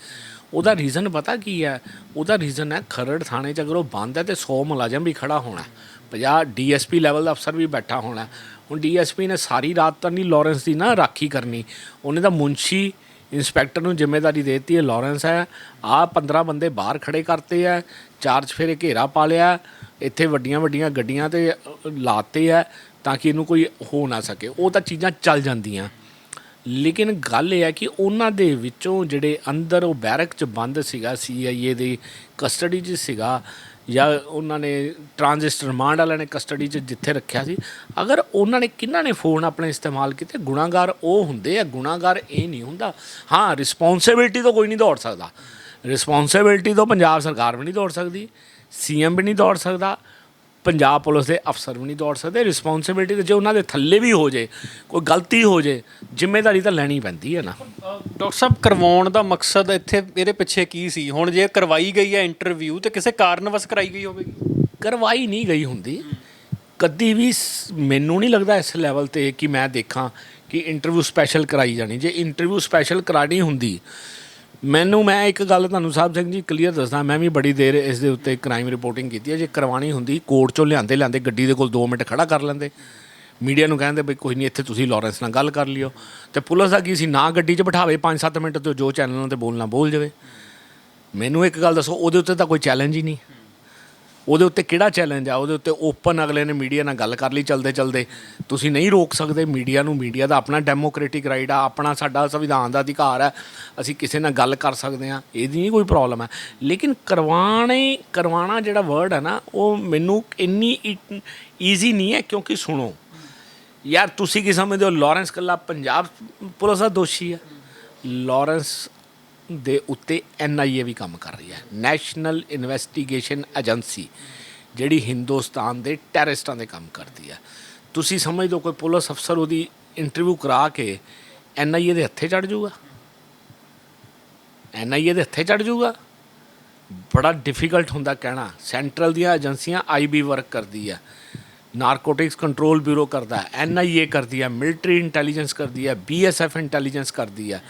ਉਹਦਾ ਰੀਜ਼ਨ ਪਤਾ ਕੀ ਹੈ? ਉਹਦਾ ਰੀਜ਼ਨ ਹੈ ਖਰੜ ਥਾਣੇ 'ਚ ਅਗਰ ਉਹ ਬੰਦ ਹੈ ਤੇ 100 ਮੁਲਾਜ਼ਮ ਵੀ ਖੜਾ ਹੋਣਾ 50 ਡੀਐਸਪੀ ਲੈਵਲ ਦਾ ਅਫਸਰ ਵੀ ਬੈਠਾ ਹੋਣਾ ਹੁਣ ਡੀਐਸਪੀ ਨੇ ਸਾਰੀ ਰਾਤ ਤਾਂ ਨਹੀਂ ਲਾਰੈਂਸ ਦੀ ਨਾ ਰਾਖੀ ਕਰਨੀ। ਉਹਨੇ ਤਾਂ ਮੁੰਸ਼ੀ ਇੰਸਪੈਕਟਰ ਨੂੰ ਜ਼ਿੰਮੇਵਾਰੀ ਦੇ ਦਿੱਤੀ ਹੈ, ਲਾਰੈਂਸ ਹੈ। ਆ 15 ਬੰਦੇ ਬਾਹਰ ਖੜੇ ਕਰਤੇ ਆ ਚਾਰ ਚਫੇਰੇ ਘੇਰਾ ਪਾ ਲਿਆ। ਇੱਥੇ ਵੱਡੀਆਂ ਵੱਡੀਆਂ ਗੱਡੀਆਂ ਤੇ ਲਾਤੇ ਆ ਤਾਂ ਕਿ ਇਹਨੂੰ ਕੋਈ ਹੋ ਨਾ ਸਕੇ। ਉਹ ਤਾਂ ਚੀਜ਼ਾਂ ਚੱਲ ਜਾਂਦੀਆਂ। ਲੇਕਿਨ ਗੱਲ ਇਹ ਹੈ ਕਿ ਉਹਨਾਂ ਦੇ ਵਿੱਚੋਂ ਜਿਹੜੇ ਅੰਦਰ ਉਹ ਬੈਰਕ 'ਚ ਬੰਦ ਸੀਗਾ ਸੀਆਈਏ ਦੀ ਕਸਟਡੀ 'ਚ ਸੀਗਾ ਜਾਂ ਉਹਨਾਂ ਨੇ ਟ੍ਰਾਂਜ਼ਿਟ ਰਿਮਾਂਡ ਵਾਲਿਆਂ ਨੇ ਕਸਟਡੀ 'ਚ ਜਿੱਥੇ ਰੱਖਿਆ ਸੀ, ਅਗਰ ਉਹਨਾਂ ਨੇ ਕਿੰਨਾਂ ਨੇ ਫੋਨ ਆਪਣੇ ਇਸਤੇਮਾਲ ਕੀਤੇ, ਗੁਨਾਹਗਾਰ ਉਹ ਹੁੰਦੇ ਆ, ਗੁਨਾਹਗਾਰ ਇਹ ਨਹੀਂ ਹੁੰਦਾ। ਹਾਂ ਰਿਸਪੌਂਸਿਬਿਲਟੀ ਤੋਂ ਕੋਈ ਨਹੀਂ ਦੌੜ ਸਕਦਾ। ਰਿਸਪੌਂਸਿਬਿਲਟੀ ਤੋਂ ਪੰਜਾਬ ਸਰਕਾਰ ਵੀ ਨਹੀਂ ਦੌੜ ਸਕਦੀ ਸੀਐਮ ਵੀ ਨਹੀਂ ਦੌੜ ਸਕਦਾ ਪੰਜਾਬ ਪੁਲਿਸ ਦੇ ਅਫਸਰ ਵੀ ਨਹੀਂ ਦੌੜ ਸਕਦੇ ਰਿਸਪੌਂਸਿਬਿਲਟੀ ਤੇ ਜੇ ਉਹਨਾਂ ਦੇ ਥੱਲੇ ਵੀ ਹੋ ਜੇ ਕੋਈ ਗਲਤੀ ਹੋ ਜੇ ਜ਼ਿੰਮੇਵਾਰੀ ਤਾਂ ਲੈਣੀ ਪੈਂਦੀ ਹੈ ਨਾ। ਡਾਕਟਰ ਸਾਹਿਬ ਕਰਵਾਉਣ ਦਾ ਮਕਸਦ ਇੱਥੇ ਇਹਦੇ ਪਿੱਛੇ ਕੀ ਸੀ? ਹੁਣ ਜੇ ਕਰਵਾਈ ਗਈ ਹੈ ਇੰਟਰਵਿਊ ਤੇ ਕਿਸੇ ਕਾਰਨਵਸ ਕਰਾਈ ਗਈ ਹੋਵੇਗੀ? ਕਰਵਾਈ ਨਹੀਂ ਗਈ ਹੁੰਦੀ। ਕਦੀ ਵੀ ਮੈਨੂੰ ਨਹੀਂ ਲੱਗਦਾ ਇਸ ਲੈਵਲ ਤੇ ਕਿ ਮੈਂ ਦੇਖਾਂ ਕਿ ਇੰਟਰਵਿਊ ਸਪੈਸ਼ਲ ਕਰਾਈ ਜਾਣੀ। ਜੇ ਇੰਟਰਵਿਊ ਸਪੈਸ਼ਲ ਕਰਾਣੀ ਹੁੰਦੀ ਮੈਨੂੰ ਮੈਂ ਇੱਕ ਗੱਲ ਤੁਹਾਨੂੰ ਸਾਹਿਬ ਸਿੰਘ ਜੀ ਕਲੀਅਰ ਦੱਸਦਾ, ਮੈਂ ਵੀ ਬੜੀ ਦੇਰ ਇਸ ਦੇ ਉੱਤੇ ਕ੍ਰਾਈਮ ਰਿਪੋਰਟਿੰਗ ਕੀਤੀ ਹੈ। ਜੇ ਕਰਵਾਣੀ ਹੁੰਦੀ ਕੋਰਟ ਚੋਂ ਲਿਆਂਦੇ ਲਿਆਂਦੇ, ਗੱਡੀ ਦੇ ਕੋਲ 2 ਮਿੰਟ ਖੜਾ ਕਰ ਲੈਂਦੇ। ਮੀਡੀਆ ਨੂੰ ਕਹਿੰਦੇ ਬਈ ਕੋਈ ਨਹੀਂ ਇੱਥੇ ਤੁਸੀਂ ਲਾਰੈਂਸ ਨਾਲ ਗੱਲ ਕਰ ਲਿਓ। ਤੇ ਪੁਲਿਸ ਦਾ ਕੀ ਸੀ, ਨਾ ਗੱਡੀ 'ਚ ਬਿਠਾਵੇ 5-7 ਮਿੰਟ ਤੋਂ ਜੋ ਚੈਨਲਾਂ ਤੇ ਬੋਲਣਾ ਬੋਲ ਜਾਵੇ। ਮੈਨੂੰ ਇੱਕ ਗੱਲ ਦੱਸੋ, ਉਹਦੇ ਉੱਤੇ ਤਾਂ ਕੋਈ ਚੈਲੰਜ ਹੀ ਨਹੀਂ। ਉਹਦੇ ਉੱਤੇ ਕਿਹੜਾ ਚੈਲੰਜ ਆ? ਉਹਦੇ ਉੱਤੇ ਓਪਨ ਅਗਲੇ ਨੇ ਮੀਡੀਆ ਨਾਲ ਗੱਲ ਕਰ ਲਈ ਚਲਦੇ ਚਲਦੇ। ਤੁਸੀਂ ਨਹੀਂ ਰੋਕ ਸਕਦੇ ਮੀਡੀਆ ਨੂੰ ਮੀਡੀਆ ਦਾ ਆਪਣਾ ਡੈਮੋਕ੍ਰੈਟਿਕ ਰਾਈਟ ਆ, ਆਪਣਾ ਸਾਡਾ ਸੰਵਿਧਾਨ ਦਾ ਅਧਿਕਾਰ ਹੈ ਅਸੀਂ ਕਿਸੇ ਨਾਲ ਗੱਲ ਕਰ ਸਕਦੇ ਆ ਇਹਦੀ ਨਹੀਂ ਕੋਈ ਪ੍ਰੋਬਲਮ ਹੈ ਲੇਕਿਨ ਕਰਵਾਣੇ, ਕਰਵਾਣਾ ਜਿਹੜਾ ਵਰਡ ਹੈ ਨਾ, ਉਹ ਮੈਨੂੰ ਇੰਨੀ ਈਜ਼ੀ ਨਹੀਂ ਹੈ, ਕਿਉਂਕਿ ਸੁਣੋ। ਯਾਰ, ਤੁਸੀਂ ਕੀ ਸਮਝਦੇ ਹੋ? ਲਾਰੈਂਸ ਕੱਲਾ ਪੰਜਾਬ ਪੁਲਿਸ ਦਾ ਦੋਸ਼ੀ ਹੈ ਲਾਰੈਂਸ ਦੇ ਉੱਤੇ ਐਨਆਈਏ ਵੀ ਕੰਮ ਕਰ ਰਹੀ ਹੈ। ਨੈਸ਼ਨਲ ਇਨਵੈਸਟੀਗੇਸ਼ਨ ਏਜੰਸੀ ਜਿਹੜੀ ਹਿੰਦੁਸਤਾਨ ਦੇ ਟੈਰਰਿਸਟਾਂ ਦੇ ਕੰਮ ਕਰਦੀ ਹੈ। ਤੁਸੀਂ ਸਮਝਦੇ ਹੋ ਕੋਈ ਪੁਲਿਸ ਅਫਸਰ ਉਹਦੀ ਇੰਟਰਵਿਊ ਕਰਾ ਕੇ ਐਨਆਈਏ ਦੇ ਹੱਥੇ ਚੜ ਜਾਊਗਾ। ਐਨਆਈਏ ਦੇ ਹੱਥੇ ਚੜ ਜਾਊਗਾ। ਬੜਾ ਡਿਫਿਕਲਟ ਹੁੰਦਾ ਕਹਿਣਾ। ਸੈਂਟਰਲ ਦੀਆਂ ਏਜੰਸੀਆਂ ਆਈਬੀ ਵਰਕ ਕਰਦੀ ਹੈ। ਨਾਰਕੋਟਿਕਸ ਕੰਟਰੋਲ ਬਿਊਰੋ ਕਰਦਾ ਹੈ। ਐਨਆਈਏ ਕਰਦੀ ਹੈ। ਮਿਲਟਰੀ ਇੰਟੈਲੀਜੈਂਸ ਕਰਦੀ ਹੈ। ਬੀਐਸਐਫ ਇੰਟੈਲੀਜੈਂਸ ਕਰਦੀ ਹੈ।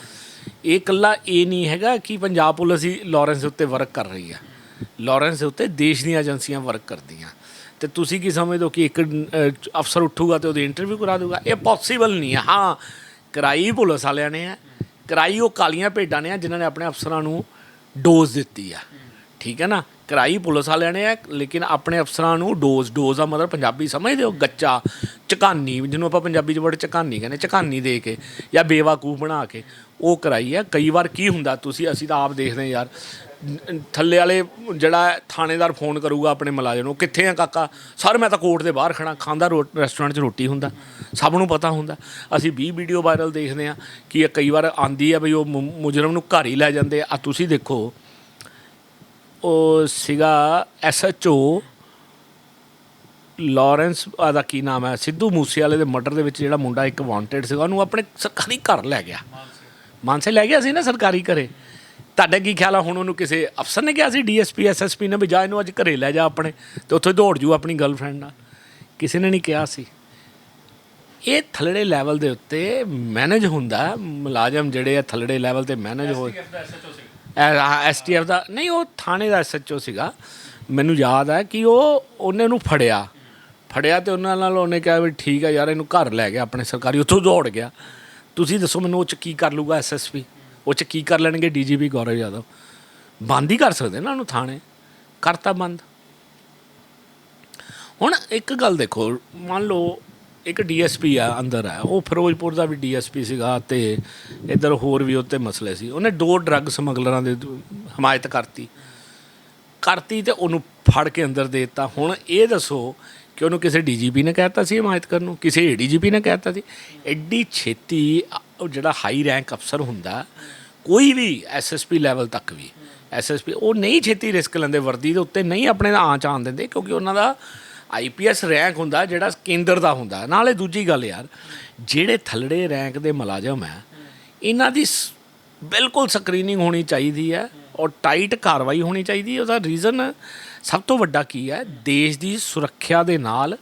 ਇਹ ਇਕੱਲਾ ਇਹ ਨਹੀਂ ਹੈਗਾ ਕਿ ਪੰਜਾਬ ਪੁਲਿਸ ਹੀ ਲਾਰੈਂਸ ਦੇ ਉੱਤੇ ਵਰਕ ਕਰ ਰਹੀ ਹੈ ਲਾਰੈਂਸ ਦੇ ਉੱਤੇ ਦੇਸ਼ ਦੀਆਂ ਏਜੰਸੀਆਂ ਵਰਕ ਕਰਦੀਆਂ। ਤੇ ਤੁਸੀਂ ਕੀ ਸਮਝਦੇ ਹੋ ਕਿ ਇੱਕ ਅਫਸਰ ਉੱਠੂਗਾ ਤੇ ਉਹਦੀ ਇੰਟਰਵਿਊ ਕਰਾ ਦੂਗਾ ਇਹ ਪੋਸੀਬਲ ਨਹੀਂ ਹੈ ਹਾਂ, ਕਰਾਈ ਪੁਲਿਸ ਵਾਲਿਆਂ ਨੇ ਹੈ ਕਰਾਈ ਉਹ ਕਾਲੀਆਂ ਭੇਡਾਂ ਨੇ ਆ ਜਿਨ੍ਹਾਂ ਨੇ ਆਪਣੇ ਅਫਸਰਾਂ ਨੂੰ ਡੋਜ਼ ਦਿੱਤੀ ਆ। ਠੀਕ ਹੈ ਨਾ? ਕਰਾਈ ਪੁਲਿਸ ਵਾਲਿਆਂ ਨੇ ਹੈ ਲੇਕਿਨ ਆਪਣੇ ਅਫਸਰਾਂ ਨੂੰ ਡੋਜ਼ ਡੋਜ਼ ਦਾ ਮਤਲਬ ਪੰਜਾਬੀ ਸਮਝਦੇ ਹੋ? ਗੱਚਾ ਝਕਾਨੀ ਜਿਹਨੂੰ ਆਪਾਂ ਪੰਜਾਬੀ 'ਚ ਵਰਡ ਝਕਾਨੀ ਕਹਿੰਦੇ ਝਕਾਨੀ ਦੇ ਕੇ ਜਾਂ ਬੇਵਾਕੂਫ ਬਣਾ ਕੇ। ਉਹ ਕਰਾਈ ਹੈ। ਕਈ ਵਾਰ ਕੀ ਹੁੰਦਾ, ਤੁਸੀਂ ਅਸੀਂ ਤਾਂ ਆਪ ਦੇਖਦੇ ਹਾਂ ਯਾਰ ਥੱਲੇ ਵਾਲੇ ਜਿਹੜਾ ਥਾਣੇਦਾਰ ਫੋਨ ਕਰੂਗਾ ਆਪਣੇ ਮੁਲਾਜ਼ਮ ਨੂੰ, ਕਿੱਥੇ ਆ ਕਾਕਾ? ਸਰ, ਮੈਂ ਤਾਂ ਕੋਰਟ ਦੇ ਬਾਹਰ ਖੜਾ ਖਾਂਦਾ ਰੋ ਰੈਸਟੋਰੈਂਟ 'ਚ ਰੋਟੀ ਹੁੰਦਾ, ਸਭ ਨੂੰ ਪਤਾ ਹੁੰਦਾ। ਅਸੀਂ 20 ਵੀਡੀਓ ਵਾਇਰਲ ਦੇਖਦੇ ਆ ਕਿ ਇਹ ਕਈ ਵਾਰ ਆਂਦੀ ਆ ਵੀ ਉਹ ਮੁ- ਮੁਜਰਮ ਨੂੰ ਘਰ ਹੀ ਲੈ ਜਾਂਦੇ ਆ। ਤੁਸੀਂ ਦੇਖੋ, ਉਹ ਸੀਗਾ ਐਸਐਚਓ ਲਾਰੈਂਸ ਆ ਦਾ ਕੀ ਨਾਮ ਹੈ, ਸਿੱਧੂ ਮੂਸੇਵਾਲੇ ਦੇ ਮਰਡਰ ਦੇ ਵਿੱਚ ਜਿਹੜਾ ਮੁੰਡਾ ਇੱਕ ਵਾਂਟਡ ਸੀਗਾ, ਉਹਨੂੰ ਆਪਣੇ ਸਰਕਾਰੀ ਘਰ ਲੈ ਗਿਆ। ਮਾਨਸੇ ਲੈ ਗਿਆ ਸੀ ਨਾ ਸਰਕਾਰੀ ਘਰੇ। ਤੁਹਾਡਾ ਕੀ ਖਿਆਲ ਆ ਹੁਣ ਉਹਨੂੰ ਕਿਸੇ ਅਫਸਰ ਨੇ ਕਿਹਾ ਸੀ ਡੀਐਸਪੀ ਐਸਐਸਪੀ ਨੇ ਵੀ ਜਾ ਇਹਨੂੰ ਅੱਜ ਘਰੇ ਲੈ ਜਾ ਆਪਣੇ ਤੇ ਉੱਥੇ ਦੌੜ ਜੂ ਆਪਣੀ ਗਰਲਫ੍ਰੈਂਡ ਨਾਲ? ਕਿਸੇ ਨੇ ਨਹੀਂ ਕਿਹਾ ਸੀ। ਇਹ ਥੱਲੜੇ ਲੈਵਲ ਦੇ ਉੱਤੇ ਮੈਨੇਜ ਹੁੰਦਾ ਮੁਲਾਜ਼ਮ ਜਿਹੜੇ ਆ ਥੱਲੜੇ ਲੈਵਲ ਤੇ ਮੈਨੇਜ ਹੋ ਐਸਟੀਐਫ ਦਾ ਨਹੀਂ ਉਹ ਥਾਣੇ ਦਾ ਐਸਐਚਓ ਸੀਗਾ। ਮੈਨੂੰ ਯਾਦ ਹੈ ਕਿ ਉਹ ਉਹਨੇ ਨੂੰ ਫੜਿਆ। ਫੜਿਆ ਤੇ ਉਹਨਾਂ ਨਾਲ ਉਹਨੇ ਕਿਹਾ ਵੀ ਠੀਕ ਹੈ ਯਾਰ ਇਹਨੂੰ ਘਰ ਲੈ ਗਿਆ ਆਪਣੇ ਸਰਕਾਰੀ ਉੱਥੋਂ ਦੌੜ ਗਿਆ। ਤੁਸੀਂ ਦੱਸੋ ਮੈਨੂੰ ਉਹ ਚ ਕੀ ਕਰ ਲੂਗਾ ਐਸਐਸਪੀ ਉਹ ਚ ਕੀ ਕਰ ਲੈਣਗੇ ਡੀਜੀਪੀ ਗੌਰਵ ਯਾਦਵ? ਬੰਦ ਹੀ ਕਰ ਸਕਦੇ ਨਾ ਉਹਨੂੰ ਥਾਣੇ। ਕਰਤਾ ਬੰਦ। ਹੁਣ ਇੱਕ ਗੱਲ ਦੇਖੋ, ਮੰਨ ਲਓ ਇੱਕ ਡੀਐਸਪੀ ਆ ਅੰਦਰ ਆ, ਉਹ ਫਿਰੋਜ਼ਪੁਰ ਦਾ ਵੀ ਡੀਐਸਪੀ ਸੀਗਾ ਤੇ ਇੱਧਰ ਹੋਰ ਵੀ ਉੱਤੇ ਮਸਲੇ ਸੀ। ਉਹਨੇ ਦੋ ਡਰੱਗ ਸਮਗਲਰਾਂ ਦੇ, ਹਮਾਇਤ ਕਰਤੀ। ਕਰਤੀ ਤੇ ਉਹਨੂੰ ਫੜ ਕੇ ਅੰਦਰ ਦੇ ਦਿੱਤਾ। ਹੁਣ ਇਹ ਦੱਸੋ ਕਿ ਉਹਨੂੰ ਕਿਸੇ ਡੀਜੀਪੀ ਨੇ ਕਹਿਤਾ ਸੀ ਹਮਾਇਤ ਕਰਨ ਨੂੰ? ਕਿਸੇ ਏਡੀਜੀਪੀ ਨੇ ਕਹਿਤਾ ਸੀ? ਐਡੀ ਛੇਤੀ, ਉਹ ਜਿਹੜਾ ਹਾਈ ਰੈਂਕ ਅਫਸਰ ਹੁੰਦਾ, ਕੋਈ ਵੀ ਐਸਐਸਪੀ ਲੈਵਲ ਤੱਕ ਵੀ ਐਸਐਸਪੀ ਉਹ ਨਹੀਂ ਛੇਤੀ ਰਿਸਕ ਲੈਂਦੇ, ਵਰਦੀ ਦੇ ਉੱਤੇ ਨਹੀਂ ਆਪਣੇ ਦਾ ਆਂਚ ਆਣ ਦਿੰਦੇ, ਕਿਉਂਕਿ ਉਹਨਾਂ ਦਾ ਆਈਪੀਐਸ ਰੈਂਕ ਹੁੰਦਾ, ਜਿਹੜਾ ਕੇਂਦਰ ਦਾ ਹੁੰਦਾ। ਨਾਲੇ ਦੂਜੀ ਗੱਲ ਯਾਰ, ਜਿਹੜੇ ਥੱਲੜੇ ਰੈਂਕ ਦੇ ਮੁਲਾਜ਼ਮ ਹੈ, ਇਹਨਾਂ ਦੀ ਸ- ਬਿਲਕੁਲ ਸਕਰੀਨਿੰਗ ਹੋਣੀ ਚਾਹੀਦੀ ਹੈ, ਔਰ ਟਾਈਟ ਕਾਰਵਾਈ ਹੋਣੀ ਚਾਹੀਦੀ ਹੈ। ਉਹਦਾ ਰੀਜ਼ਨ ਸਭ ਤੋਂ ਵੱਡਾ ਕੀ ਹੈ? ਦੇਸ਼ ਦੀ ਸੁਰੱਖਿਆ ਦੇ ਨਾਲ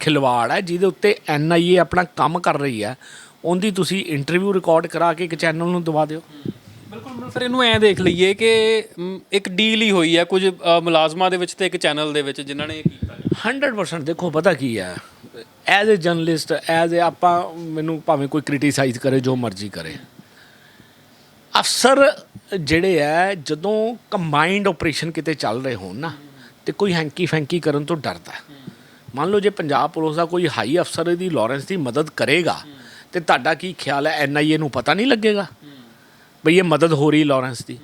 ਖਿਲਵਾੜ ਹੈ ਜਿਹਦੇ ਉੱਤੇ ਐਨਆਈਏ ਆਪਣਾ ਕੰਮ ਕਰ ਰਹੀ ਹੈ। ਉਹਦੀ ਤੁਸੀਂ ਇੰਟਰਵਿਊ ਰਿਕਾਰਡ ਕਰਾ ਕੇ ਇੱਕ ਚੈਨਲ ਨੂੰ ਦਵਾ ਦਿਓ। ਬਿਲਕੁਲ ਫਿਰ ਇਹਨੂੰ ਐਂ ਦੇਖ ਲਈਏ ਕਿ ਇੱਕ ਡੀਲ ਹੀ ਹੋਈ ਹੈ ਕੁਝ ਮੁਲਾਜ਼ਮਾਂ ਦੇ ਵਿੱਚ ਤੇ ਇੱਕ ਚੈਨਲ ਦੇ ਵਿੱਚ ਜਿਨ੍ਹਾਂ ਨੇ ਇਹ ਕੀਤਾ। 100% ਦੇਖੋ ਪਤਾ ਕੀ ਹੈ? As a journalist as a ਆਪਾਂ ਮੈਨੂੰ ਭਾਵੇਂ ਕੋਈ ਕ੍ਰਿਟਿਸਾਈਜ਼ ਕਰੇ ਜੋ ਮਰਜ਼ੀ ਕਰੇ। ਅਫਸਰ ਜਿਹੜੇ ਹੈ ਜਦੋਂ ਕੰਬਾਈਨਡ ਆਪਰੇਸ਼ਨ ਕਿਤੇ ਚੱਲ ਰਹੇ ਹੋਣ ਨਾ ਤੇ ਕੋਈ ਹੈਂਕੀ ਫੈਂਕੀ ਕਰਨ ਤੋਂ ਡਰਦਾ ਮੰਨ ਲਓ ਜੇ ਪੰਜਾਬ ਪੁਲਿਸ ਦਾ ਕੋਈ ਹਾਈ ਅਫਸਰ ਦੀ ਲਾਰੈਂਸ ਦੀ ਮਦਦ ਕਰੇਗਾ, ਤੇ ਤੁਹਾਡਾ ਕੀ ਖਿਆਲ ਹੈ? ਐਨਆਈਏ ਨੂੰ ਪਤਾ ਨਹੀਂ ਲੱਗੇਗਾ ਬਈ ਇਹ ਮਦਦ ਹੋ ਰਹੀ ਲਾਰੈਂਸ ਦੀ।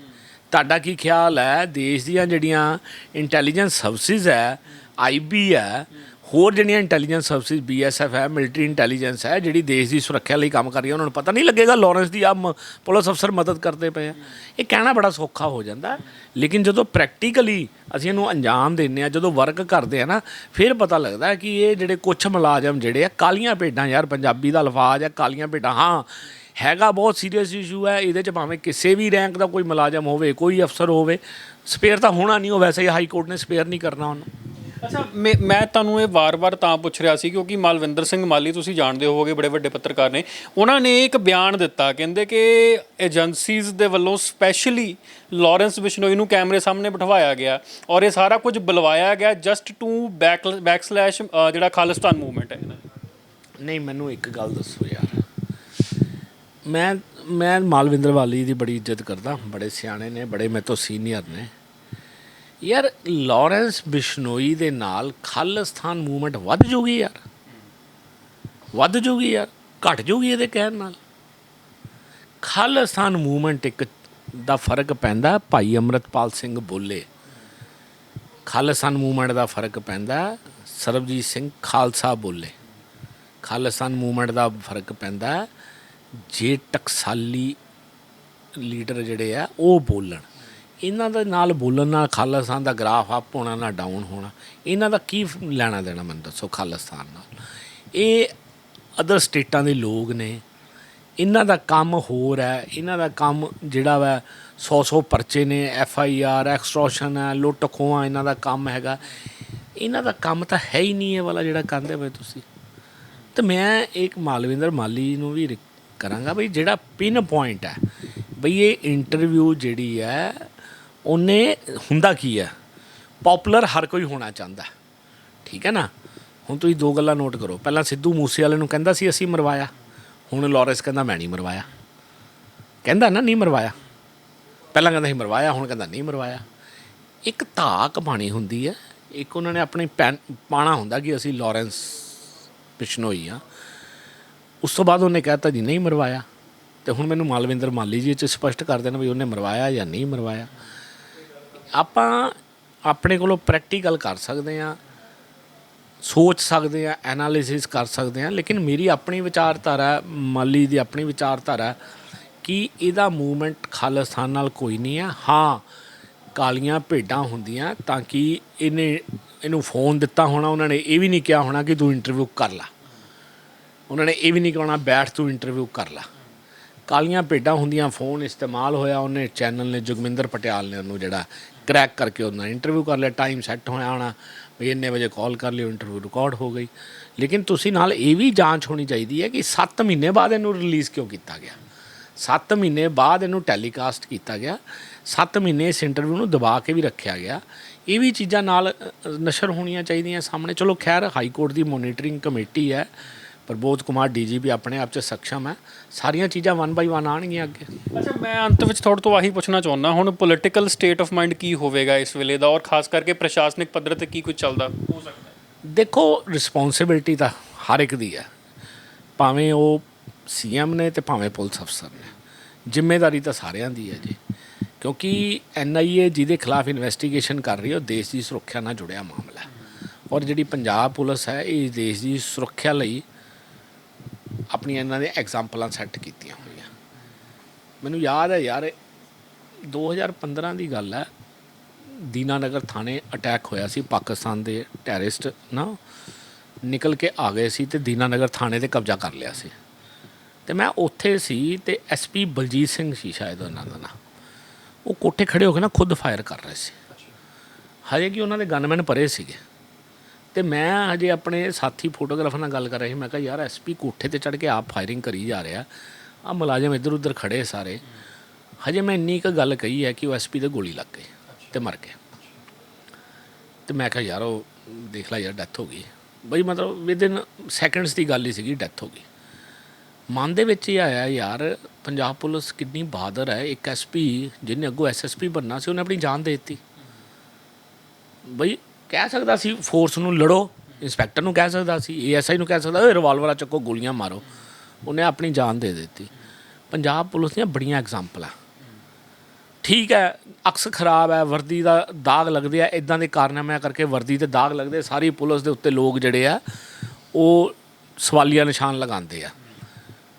ਤੁਹਾਡਾ ਕੀ ਖਿਆਲ ਹੈ? ਦੇਸ਼ ਦੀਆਂ ਜਿਹੜੀਆਂ ਇੰਟੈਲੀਜੈਂਸ ਸਰਵਿਸਿਜ਼ ਹੈ ਆਈਬੀ ਹੈ ਹੋਰ ਜਿਹੜੀਆਂ ਇੰਟੈਲੀਜੈਂਸ ਸਰਵਿਸਿਜ਼ ਬੀਐਸਐਫ ਹੈ ਮਿਲਟਰੀ ਇੰਟੈਲੀਜੈਂਸ ਹੈ, ਜਿਹੜੀ ਦੇਸ਼ ਦੀ ਸੁਰੱਖਿਆ ਲਈ ਕੰਮ ਕਰ ਰਹੀ ਹੈ, ਉਹਨਾਂ ਨੂੰ ਪਤਾ ਨਹੀਂ ਲੱਗੇਗਾ ਲਾਰੈਂਸ ਦੀ ਆ ਪੁਲਿਸ ਅਫਸਰ ਮਦਦ ਕਰਦੇ ਪਏ ਆ। ਇਹ ਕਹਿਣਾ ਬੜਾ ਸੌਖਾ ਹੋ ਜਾਂਦਾ। ਲੇਕਿਨ ਜਦੋਂ ਪ੍ਰੈਕਟੀਕਲੀ ਅਸੀਂ ਇਹਨੂੰ ਅੰਜਾਮ ਦਿੰਨੇ ਆ ਜਦੋਂ ਵਰਕ ਕਰਦੇ ਆ ਨਾ, ਫਿਰ ਪਤਾ ਲੱਗਦਾ ਕਿ ਇਹ ਜਿਹੜੇ ਕੁਝ ਮੁਲਾਜ਼ਮ ਜਿਹੜੇ ਆ, ਕਾਲੀਆਂ ਭੇਡਾਂ ਯਾਰ, ਪੰਜਾਬੀ ਦਾ ਅਲਫਾਜ਼ ਹੈ, ਕਾਲੀਆਂ ਭੇਡਾਂ, ਹਾਂ, ਹੈਗਾ ਬਹੁਤ ਸੀਰੀਅਸ ਇਸ਼ੂ ਹੈ, ਇਹਦੇ ਚ ਭਾਵੇਂ ਕਿਸੇ ਵੀ ਰੈਂਕ ਦਾ ਕੋਈ ਮੁਲਾਜ਼ਮ ਹੋਵੇ, ਕੋਈ ਅਫਸਰ ਹੋਵੇ ਸਪੇਅਰ ਤਾਂ ਹੋਣਾ ਨਹੀਂ, ਉਹ ਵੈਸੇ ਹੀ ਹਾਈ ਕੋਰਟ ਨੇ ਸਪੇਅਰ ਨਹੀਂ ਕਰਨਾ ਉਹਨੂੰ। ਅੱਛਾ, ਮੈਂ ਮੈਂ ਤੁਹਾਨੂੰ ਇਹ ਵਾਰ-ਵਾਰ ਤਾਂ ਪੁੱਛ ਰਿਹਾ ਸੀ ਕਿਉਂਕਿ ਮਾਲਵਿੰਦਰ ਸਿੰਘ ਮਾਲੀ ਤੁਸੀਂ ਜਾਣਦੇ ਹੋਵੋਗੇ, ਬੜੇ ਵੱਡੇ ਪੱਤਰਕਾਰ ਨੇ। ਉਹਨਾਂ ਨੇ ਇੱਕ ਬਿਆਨ ਦਿੱਤਾ, ਕਹਿੰਦੇ ਕਿ ਏਜੰਸੀਜ਼ ਦੇ ਵੱਲੋਂ ਸਪੈਸ਼ਲੀ ਲਾਰੈਂਸ ਬਿਸ਼ਨੋਈ ਨੂੰ ਕੈਮਰੇ ਸਾਹਮਣੇ ਬਿਠਵਾਇਆ ਗਿਆ ਔਰ ਇਹ ਸਾਰਾ ਕੁਝ ਬੁਲਵਾਇਆ ਗਿਆ ਜਸਟ ਟੂ ਬੈਕ ਬੈਕਸਲੈਸ਼ ਜਿਹੜਾ ਖਾਲਿਸਤਾਨ ਮੂਵਮੈਂਟ ਹੈ। ਨਹੀਂ, ਮੈਨੂੰ ਇੱਕ ਗੱਲ ਦੱਸੋ ਯਾਰ। ਮੈਂ ਮੈਂ ਮਾਲਵਿੰਦਰ ਵਾਲੀ ਦੀ ਬੜੀ ਇੱਜ਼ਤ ਕਰਦਾ। ਬੜੇ ਸਿਆਣੇ ਨੇ, ਬੜੇ ਮੇਰੇ ਤੋਂ ਸੀਨੀਅਰ ਨੇ। ਯਾਰ, ਲਾਰੈਂਸ ਬਿਸ਼ਨੋਈ ਦੇ ਨਾਲ ਖਾਲਿਸਤਾਨ ਮੂਵਮੈਂਟ ਵੱਧ ਜੂਗੀ ਯਾਰ। ਵੱਧ ਜੂਗੀ ਯਾਰ, ਘਟ ਜੂਗੀ ਇਹਦੇ ਕਹਿਣ ਨਾਲ। ਖਾਲਿਸਤਾਨ ਮੂਵਮੈਂਟ ਇੱਕ ਦਾ ਫ਼ਰਕ ਪੈਂਦਾ, ਭਾਈ ਅਮਰਤਪਾਲ ਸਿੰਘ ਬੋਲੇ। ਖਾਲਿਸਤਾਨ ਮੂਵਮੈਂਟ ਦਾ ਫ਼ਰਕ ਪੈਂਦਾ, ਸਰਬਜੀਤ ਸਿੰਘ ਖਾਲਸਾ ਬੋਲੇ। ਖਾਲਿਸਤਾਨ ਮੂਵਮੈਂਟ ਦਾ ਫ਼ਰਕ ਪੈਂਦਾ, ਜੇ ਟਕਸਾਲੀ ਲੀਡਰ ਜਿਹੜੇ ਆ, ਉਹ ਬੋਲਣ। ਇਹਨਾਂ ਦੇ ਨਾਲ ਬੋਲਣ ਨਾਲ ਖਾਲਿਸਤਾਨ ਦਾ ਗ੍ਰਾਫ ਅਪ ਹੋਣਾ ਨਾ ਡਾਊਨ ਹੋਣਾ, ਇਹਨਾਂ ਦਾ ਕੀ ਲੈਣਾ ਦੇਣਾ ਮੈਨੂੰ ਦੱਸੋ ਖਾਲਿਸਤਾਨ ਨਾਲ? ਇਹ ਅਦਰ ਸਟੇਟਾਂ ਦੇ ਲੋਕ ਨੇ, ਇਹਨਾਂ ਦਾ ਕੰਮ ਹੋਰ ਹੈ, ਇਹਨਾਂ ਦਾ ਕੰਮ ਜਿਹੜਾ ਵਾ 100-100 ਪਰਚੇ ਨੇ ਐਫ ਆਈ ਆਰ ਐਕਸਟ੍ਰੋਸ਼ਨ ਹੈ, ਲੁੱਟ ਖੋਹਾਂ ਇਹਨਾਂ ਦਾ ਕੰਮ ਹੈਗਾ। ਇਹਨਾਂ ਦਾ ਕੰਮ ਤਾਂ ਹੈ ਹੀ ਨਹੀਂ ਇਹ ਵਾਲਾ ਜਿਹੜਾ ਕਹਿੰਦੇ ਪਏ ਤੁਸੀਂ। ਤੇ ਮੈਂ ਇੱਕ ਮਾਲਵਿੰਦਰ ਮਾਲੀ ਨੂੰ ਵੀ ਰਿਕ- ਕਰਾਂਗਾ ਬਈ ਜਿਹੜਾ ਪਿਨ ਪੁਆਇੰਟ ਹੈ। ਬਈ ਇਹ ਇੰਟਰਵਿਊ ਜਿਹੜੀ ਹੈ ਉਹਨੇ ਹੁੰਦਾ ਕੀ ਹੈ? ਪਪੂਲਰ ਹਰ ਕੋਈ ਹੋਣਾ ਚਾਹੁੰਦਾ ਠੀਕ ਹੈ ਨਾ? ਹੁਣ ਤੁਸੀਂ ਦੋ ਗੱਲਾਂ ਨੋਟ ਕਰੋ। ਪਹਿਲਾਂ ਸਿੱਧੂ ਮੂਸੇ ਵਾਲੇ ਨੂੰ ਕਹਿੰਦਾ ਸੀ, ਅਸੀਂ ਮਰਵਾਇਆ। ਹੁਣ ਲਾਰੈਂਸ ਕਹਿੰਦਾ, ਮੈਂ ਨਹੀਂ ਮਰਵਾਇਆ। ਕਹਿੰਦਾ ਨਾ, ਨਹੀਂ ਮਰਵਾਇਆ। ਪਹਿਲਾਂ ਕਹਿੰਦਾ ਸੀ ਮਰਵਾਇਆ। ਹੁਣ ਕਹਿੰਦਾ, ਨਹੀਂ ਮਰਵਾਇਆ। ਇੱਕ ਧਾਕ ਬਾਣੀ ਹੁੰਦੀ ਹੈ। ਇੱਕ ਉਹਨਾਂ ਨੇ ਆਪਣੀ ਪੈਨ ਪਾਣਾ ਹੁੰਦਾ ਕਿ ਅਸੀਂ ਲਾਰੈਂਸ ਬਿਸ਼ਨੋਈ ਆ ਉਸ ਤੋਂ ਬਾਅਦ ਉਹਨੇ ਕਹਿਤਾ ਜੀ, ਨਹੀਂ ਮਰਵਾਇਆ। ਤੇ ਹੁਣ ਮੈਨੂੰ ਮਾਲਵਿੰਦਰ ਮਾਲੀ ਜੀ ਇਹ ਚ ਸਪਸ਼ਟ ਕਰ ਦੇਣਾ ਵੀ ਉਹਨੇ ਮਰਵਾਇਆ ਜਾਂ ਨਹੀਂ ਮਰਵਾਇਆ। ਆਪਾਂ ਆਪਣੇ ਕੋਲੋਂ ਪ੍ਰੈਕਟੀਕਲ ਕਰ ਸਕਦੇ ਆ ਸੋਚ ਸਕਦੇ ਆ ਐਨਾਲਿਸਿਸ ਕਰ ਸਕਦੇ ਆ ਲੇਕਿਨ ਮੇਰੀ ਆਪਣੀ ਵਿਚਾਰਧਾਰਾ ਹੈ, ਮਾਲੀ ਦੀ ਆਪਣੀ ਵਿਚਾਰਧਾਰਾ ਕਿ ਇਹਦਾ ਮੂਵਮੈਂਟ ਖਾਲਿਸਤਾਨ ਨਾਲ ਕੋਈ ਨਹੀਂ ਹੈ। ਹਾਂ ਕਾਲੀਆਂ ਭੇਡਾਂ ਹੁੰਦੀਆਂ ਤਾਂ ਕਿ ਇਹਨੇ ਇਹਨੂੰ ਫੋਨ ਦਿੱਤਾ ਹੋਣਾ ਉਹਨਾਂ ਨੇ ਇਹ ਵੀ ਨਹੀਂ ਕਿਹਾ ਹੋਣਾ ਕਿ ਤੂੰ ਇੰਟਰਵਿਊ ਕਰ ਲੈ। ਉਹਨਾਂ ਨੇ ਇਹ ਵੀ ਨਹੀਂ ਕਹਣਾ ਬੈਠ ਤੂੰ ਇੰਟਰਵਿਊ ਕਰ ਲੈ। ਕਾਲੀਆਂ ਭੇਡਾਂ ਹੁੰਦੀਆਂ ਫੋਨ ਇਸਤੇਮਾਲ ਹੋਇਆ ਉਹਨੇ ਚੈਨਲ ਨੇ ਜਗਮਿੰਦਰ ਪਟਿਆਲ ਨੇ ਉਹਨੂੰ ਜਿਹੜਾ ਕ੍ਰੈਕ ਕਰਕੇ ਉਹਨਾਂ ਇੰਟਰਵਿਊ ਕਰ ਲਿਆ ਟਾਈਮ ਸੈੱਟ ਹੋਇਆ ਹੋਣਾ, ਵੀ ਇੰਨੇ ਵਜੇ ਕਾਲ ਕਰ ਲਿਓ ਇੰਟਰਵਿਊ ਰਿਕਾਰਡ ਹੋ ਗਈ। ਲੇਕਿਨ ਤੁਸੀਂ ਨਾਲ ਇਹ ਵੀ ਜਾਂਚ ਹੋਣੀ ਚਾਹੀਦੀ ਹੈ ਕਿ 7 ਮਹੀਨੇ ਬਾਅਦ ਇਹਨੂੰ ਰਿਲੀਜ਼ ਕਿਉਂ ਕੀਤਾ ਗਿਆ? 7 ਮਹੀਨੇ ਬਾਅਦ ਇਹਨੂੰ ਟੈਲੀਕਾਸਟ ਕੀਤਾ ਗਿਆ। 7 ਮਹੀਨੇ ਇਸ ਇੰਟਰਵਿਊ ਨੂੰ ਦਬਾ ਕੇ ਵੀ ਰੱਖਿਆ ਗਿਆ। ਇਹ ਵੀ ਚੀਜ਼ਾਂ ਨਾਲ ਨਸ਼ਰ ਹੋਣੀਆਂ ਚਾਹੀਦੀਆਂ ਸਾਹਮਣੇ। ਚਲੋ ਖੈਰ, ਹਾਈ ਕੋਰਟ ਦੀ ਮੋਨੀਟਰਿੰਗ ਕਮੇਟੀ ਹੈ। ਪ੍ਰਬੋਧ ਕੁਮਾਰ ਡੀਜੀਪੀ ਆਪਣੇ ਆਪ 'ਚ ਸક્ષਮ ਹੈ। ਸਾਰੀਆਂ ਚੀਜ਼ਾਂ ਵਨ ਬਾਈ ਵਨ ਆਣਗੀਆਂ ਅੱਗੇ। ਅੱਛਾ ਮੈਂ ਅੰਤ ਵਿੱਚ ਤੁਹਾਡੇ ਤੋਂ ਆਹੀ ਪੁੱਛਣਾ ਚਾਹੁੰਦਾ ਹੁਣ ਪੋਲਿਟੀਕਲ ਸਟੇਟ ਆਫ ਮਾਈਂਡ ਕੀ ਹੋਵੇਗਾ ਇਸ ਵੇਲੇ ਦਾ ਔਰ ਖਾਸ ਕਰਕੇ ਪ੍ਰਸ਼ਾਸਨਿਕ ਪੱਧਰ ਤੇ ਕੀ ਕੁਝ ਚੱਲਦਾ ਹੋ ਸਕਦਾ ਦੇਖੋ ਰਿਸਪੌਂਸਿਬਿਲਟੀ ਤਾਂ ਹਰ ਇੱਕ ਦੀ ਹੈ। ਭਾਵੇਂ ਉਹ ਸੀਐਮ ਨੇ ਤੇ ਭਾਵੇਂ ਪੁਲਿਸ ਅਫਸਰ ਨੇ। ਜ਼ਿੰਮੇਵਾਰੀ ਤਾਂ ਸਾਰਿਆਂ ਦੀ ਹੈ ਜੀ। ਕਿਉਂਕਿ ਐਨਆਈਏ ਜਿਹਦੇ ਖਿਲਾਫ ਇਨਵੈਸਟੀਗੇਸ਼ਨ ਕਰ ਰਹੀ ਹੈ ਉਹ ਦੇਸ਼ ਦੀ ਸੁਰੱਖਿਆ ਨਾਲ ਜੁੜਿਆ ਮਾਮਲਾ ਹੈ। ਔਰ ਜਿਹੜੀ ਪੰਜਾਬ ਪੁਲਿਸ ਹੈ ਇਹ ਦੇਸ਼ ਦੀ ਸੁਰੱਖਿਆ ਲਈ ਆਪਣੀਆਂ ਇਹਨਾਂ ਦੇ ਐਗਜ਼ਾਮਪਲਾਂ ਸੈੱਟ ਕੀਤੀਆਂ ਹੋਈਆਂ। ਮੈਨੂੰ ਯਾਦ ਹੈ ਯਾਰ 2015 ਦੀ ਗੱਲ ਹੈ, ਦੀਨਾਨਗਰ ਥਾਣੇ ਅਟੈਕ ਹੋਇਆ ਸੀ, ਪਾਕਿਸਤਾਨ ਦੇ ਟੈਰਰਿਸਟ ਨਾ, ਨਿਕਲ ਕੇ ਆ ਗਏ ਸੀ ਤੇ ਦੀਨਾਨਗਰ ਥਾਣੇ ਤੇ ਕਬਜ਼ਾ ਕਰ ਲਿਆ ਸੀ। ਤੇ ਮੈਂ ਉੱਥੇ ਸੀ ਤੇ ਐਸਪੀ ਬਲਜੀਤ ਸਿੰਘ ਸੀ ਸ਼ਾਇਦ ਉਹਨਾਂ ਦਾ ਨਾਂ। ਉਹ ਕੋਠੇ ਖੜੇ ਹੋ ਕੇ ਨਾ ਖੁਦ ਫਾਇਰ ਕਰ ਰਹੇ ਸੀ। ਹਜੇ ਕਿ ਉਹਨਾਂ ਦੇ ਗਨਮੈਨ ਪਰੇ ਸੀਗੇ। ਤੇ ਮੈਂ ਹਜੇ ਆਪਣੇ ਸਾਥੀ ਫੋਟੋਗ੍ਰਾਫਰ ਨਾਲ ਗੱਲ ਕਰ ਰਿਹਾ ਸੀ, ਮੈਂ ਕਿਹਾ ਯਾਰ ਐਸਪੀ ਕੋਠੇ ਤੇ ਚੜ ਕੇ ਆਪ ਫਾਇਰਿੰਗ ਕਰੀ ਜਾ ਰਿਹਾ। ਆ ਮੁਲਾਜ਼ਮ ਇੱਧਰ ਉੱਧਰ ਖੜੇ ਸਾਰੇ। ਹਜੇ ਮੈਂ ਇੰਨੀ ਕੁ ਗੱਲ ਕਹੀ ਹੈ ਕਿ ਉਹ ਐਸਪੀ ਦੇ ਗੋਲੀ ਲੱਗ ਗਈ ਤੇ ਮਰ ਗਿਆ ਤੇ ਮੈਂ ਕਿਹਾ ਯਾਰ ਉਹ ਦੇਖ ਲੈ ਯਾਰ ਡੈਥ ਹੋ ਗਈ। ਬਈ ਮਤਲਬ ਵਿਦਿਨ ਸੈਕਿੰਡਸ ਦੀ ਗੱਲ ਹੀ ਸੀਗੀ ਡੈਥ ਹੋ ਗਈ। ਮਨ ਦੇ ਵਿੱਚ ਇਹ ਆਇਆ ਯਾਰ, ਪੰਜਾਬ ਪੁਲਿਸ ਕਿੰਨੀ ਬਹਾਦਰ ਹੈ। ਇੱਕ ਐਸਪੀ ਜਿਹਨੇ ਅੱਗੋਂ ਐਸਐਸਪੀ ਬੰਨਾ ਸੀ, ਉਹਨੇ ਆਪਣੀ ਜਾਨ ਦੇ ਦਿੱਤੀ। ਬਈ ਕਹਿ ਸਕਦਾ ਸੀ ਫੋਰਸ ਨੂੰ ਲੜੋ ਇੰਸਪੈਕਟਰ ਨੂੰ ਕਹਿ ਸਕਦਾ ਸੀ ਏਐਸਆਈ ਨੂੰ ਕਹਿ ਸਕਦਾ, ਓਏ ਰਿਵਾਲਵਰ ਚੱਕੋ, ਗੋਲੀਆਂ ਮਾਰੋ। ਉਹਨੇ ਆਪਣੀ ਜਾਨ ਦੇ ਦਿੱਤੀ। ਪੰਜਾਬ ਪੁਲਿਸ ਦੀਆਂ ਬੜੀਆਂ ਐਗਜ਼ਾਮਪਲਾਂ ਠੀਕ ਹੈ, ਅਕਸ ਖਰਾਬ ਹੈ, ਵਰਦੀ ਦਾ ਦਾਗ ਲੱਗਦੇ ਆ ਇਦਾਂ ਦੇ ਕਾਰਨਾਮਿਆਂ ਕਰਕੇ ਵਰਦੀ ਤੇ ਦਾਗ ਲੱਗਦੇ ਸਾਰੀ ਪੁਲਿਸ ਦੇ ਉੱਤੇ ਲੋਕ ਜਿਹੜੇ ਆ, ਉਹ ਸਵਾਲੀਆ ਨਿਸ਼ਾਨ ਲਗਾਉਂਦੇ ਆ।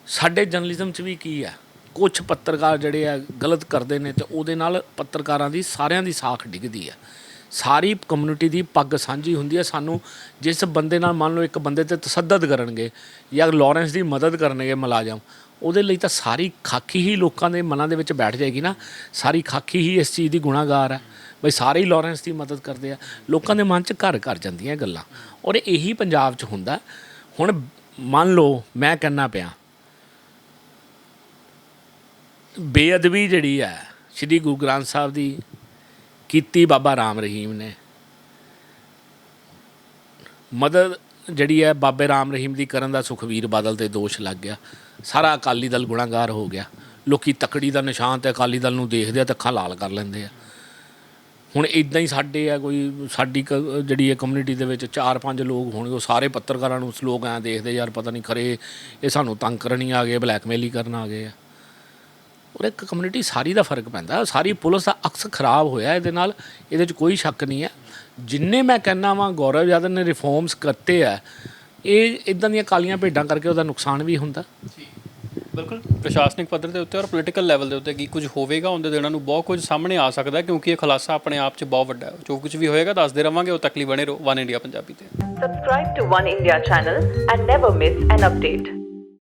ਸਾਡੇ ਜਰਨਲਿਜ਼ਮ 'ਚ ਵੀ ਕੀ ਆ ਕੁਝ ਪੱਤਰਕਾਰ ਜਿਹੜੇ ਆ ਗਲਤ ਕਰਦੇ ਨੇ ਤੇ ਉਹਦੇ ਨਾਲ ਪੱਤਰਕਾਰਾਂ ਦੀ ਸਾਰਿਆਂ ਦੀ ਸਾਖ ਡਿੱਗਦੀ ਆ। ਸਾਰੀ ਕਮਿਊਨਿਟੀ ਦੀ ਪੱਗ ਸਾਂਝੀ ਹੁੰਦੀ ਹੈ। ਸਾਨੂੰ ਜਿਸ ਬੰਦੇ ਨਾਲ ਮੰਨ ਲਓ ਇੱਕ ਬੰਦੇ ਤੇ ਤਸੱਦਦ ਕਰਨਗੇ ਜਾਂ ਲਾਰੈਂਸ ਦੀ ਮਦਦ ਕਰਨਗੇ ਮੁਲਾਜ਼ਮ, ਉਹਦੇ ਲਈ ਤਾਂ ਸਾਰੀ ਖਾਕੀ ਹੀ ਲੋਕਾਂ ਦੇ ਮਨਾਂ ਦੇ ਵਿੱਚ ਬੈਠ ਜਾਏਗੀ ਨਾ। ਸਾਰੀ ਖਾਕੀ ਹੀ ਇਸ ਚੀਜ਼ ਦੀ ਗੁਨਾਹਗਾਰ ਹੈ। ਬਈ ਸਾਰੇ ਹੀ ਲਾਰੈਂਸ ਦੀ ਮਦਦ ਕਰਦੇ ਆ। ਲੋਕਾਂ ਦੇ ਮਨ 'ਚ ਘਰ ਘਰ ਜਾਂਦੀਆਂ ਗੱਲਾਂ। ਔਰ ਇਹੀ ਪੰਜਾਬ 'ਚ ਹੁੰਦਾ। ਹੁਣ ਮੰਨ ਲਓ ਮੈਂ ਕਹਿਣਾ ਪਿਆ, ਬੇਅਦਬੀ ਜਿਹੜੀ ਹੈ, ਸ੍ਰੀ ਗੁਰੂ ਗ੍ਰੰਥ ਸਾਹਿਬ ਦੀ ਕੀਤੀ ਬਾਬਾ ਰਾਮ ਰਹੀਮ ਨੇ। ਮਦਦ ਜਿਹੜੀ ਹੈ ਬਾਬੇ ਰਾਮ ਰਹੀਮ ਦੀ ਕਰਨ ਦਾ ਸੁਖਵੀਰ ਬਾਦਲ ਤੇ ਦੋਸ਼ ਲੱਗ ਗਿਆ। ਸਾਰਾ ਅਕਾਲੀ ਦਲ ਗੁਨਾਹਗਾਰ ਹੋ ਗਿਆ। ਲੋਕੀ ਤਕੜੀ ਦਾ ਨਿਸ਼ਾਨ ਤੇ ਅਕਾਲੀ ਦਲ ਨੂੰ ਦੇਖਦੇ ਆ ਤੇ ਅੱਖਾਂ ਲਾਲ ਕਰ ਲੈਂਦੇ ਆ। ਹੁਣ ਇਦਾਂ ਹੀ ਸਾਡੇ ਆ ਕੋਈ, ਸਾਡੀ ਕ- ਜਿਹੜੀ ਹੈ ਕਮਿਊਨਿਟੀ ਦੇ ਵਿੱਚ ਚਾਰ ਪੰਜ ਲੋਕ ਹੋਣਗੇ, ਉਹ ਸਾਰੇ ਪੱਤਰਕਾਰਾਂ ਨੂੰ ਲੋਕ ਐਂ ਦੇਖਦੇ ਯਾਰ ਪਤਾ ਨਹੀਂ ਖਰੇ ਇਹ ਸਾਨੂੰ ਤੰਗ ਕਰਨ ਹੀ ਆ ਗਏ ਬਲੈਕਮੇਲ ਹੀ ਕਰਨ ਆ ਗਏ ਆ। ਔਰ ਇੱਕ ਕਮਿਊਨਿਟੀ ਸਾਰੀ ਦਾ ਫ਼ਰਕ ਪੈਂਦਾ। ਸਾਰੀ ਪੁਲਿਸ ਦਾ ਅਕਸ ਖਰਾਬ ਹੋਇਆ ਇਹਦੇ ਨਾਲ ਇਹਦੇ 'ਚ ਕੋਈ ਸ਼ੱਕ ਨਹੀਂ ਹੈ। ਜਿੰਨੇ ਮੈਂ ਕਹਿੰਦਾ ਵਾਂ ਗੌਰਵ ਯਾਦਵ ਨੇ ਰਿਫਾਰਮਸ ਕਰਤੇ ਆ ਇਹ ਇਦਾਂ ਦੀਆਂ ਕਾਲੀਆਂ ਭੇਡਾਂ ਕਰਕੇ ਉਹਦਾ ਨੁਕਸਾਨ ਵੀ ਹੁੰਦਾ। ਬਿਲਕੁਲ। ਪ੍ਰਸ਼ਾਸਨਿਕ ਪੱਧਰ ਦੇ ਉੱਤੇ ਔਰ ਪੋਲੀਟੀਕਲ ਲੈਵਲ ਦੇ ਉੱਤੇ ਕੀ ਕੁਝ ਹੋਵੇਗਾ ਉਹਦੇ ਦਿਨਾਂ ਨੂੰ ਬਹੁਤ ਕੁਝ ਸਾਹਮਣੇ ਆ ਸਕਦਾ ਹੈ ਕਿਉਂਕਿ ਇਹ ਖੁਲਾਸਾ ਆਪਣੇ ਆਪ 'ਚ ਬਹੁਤ ਵੱਡਾ ਹੈ। ਜੋ ਕੁਝ ਵੀ ਹੋਏਗਾ ਦੱਸਦੇ ਰਵਾਂਗੇ ਉਹ ਤੱਕ ਲਈ ਬਣੇ ਰਹੋ ਵਨ ਇੰਡੀਆ ਪੰਜਾਬੀ ਤੇ। Subscribe to One India channel and never miss an update.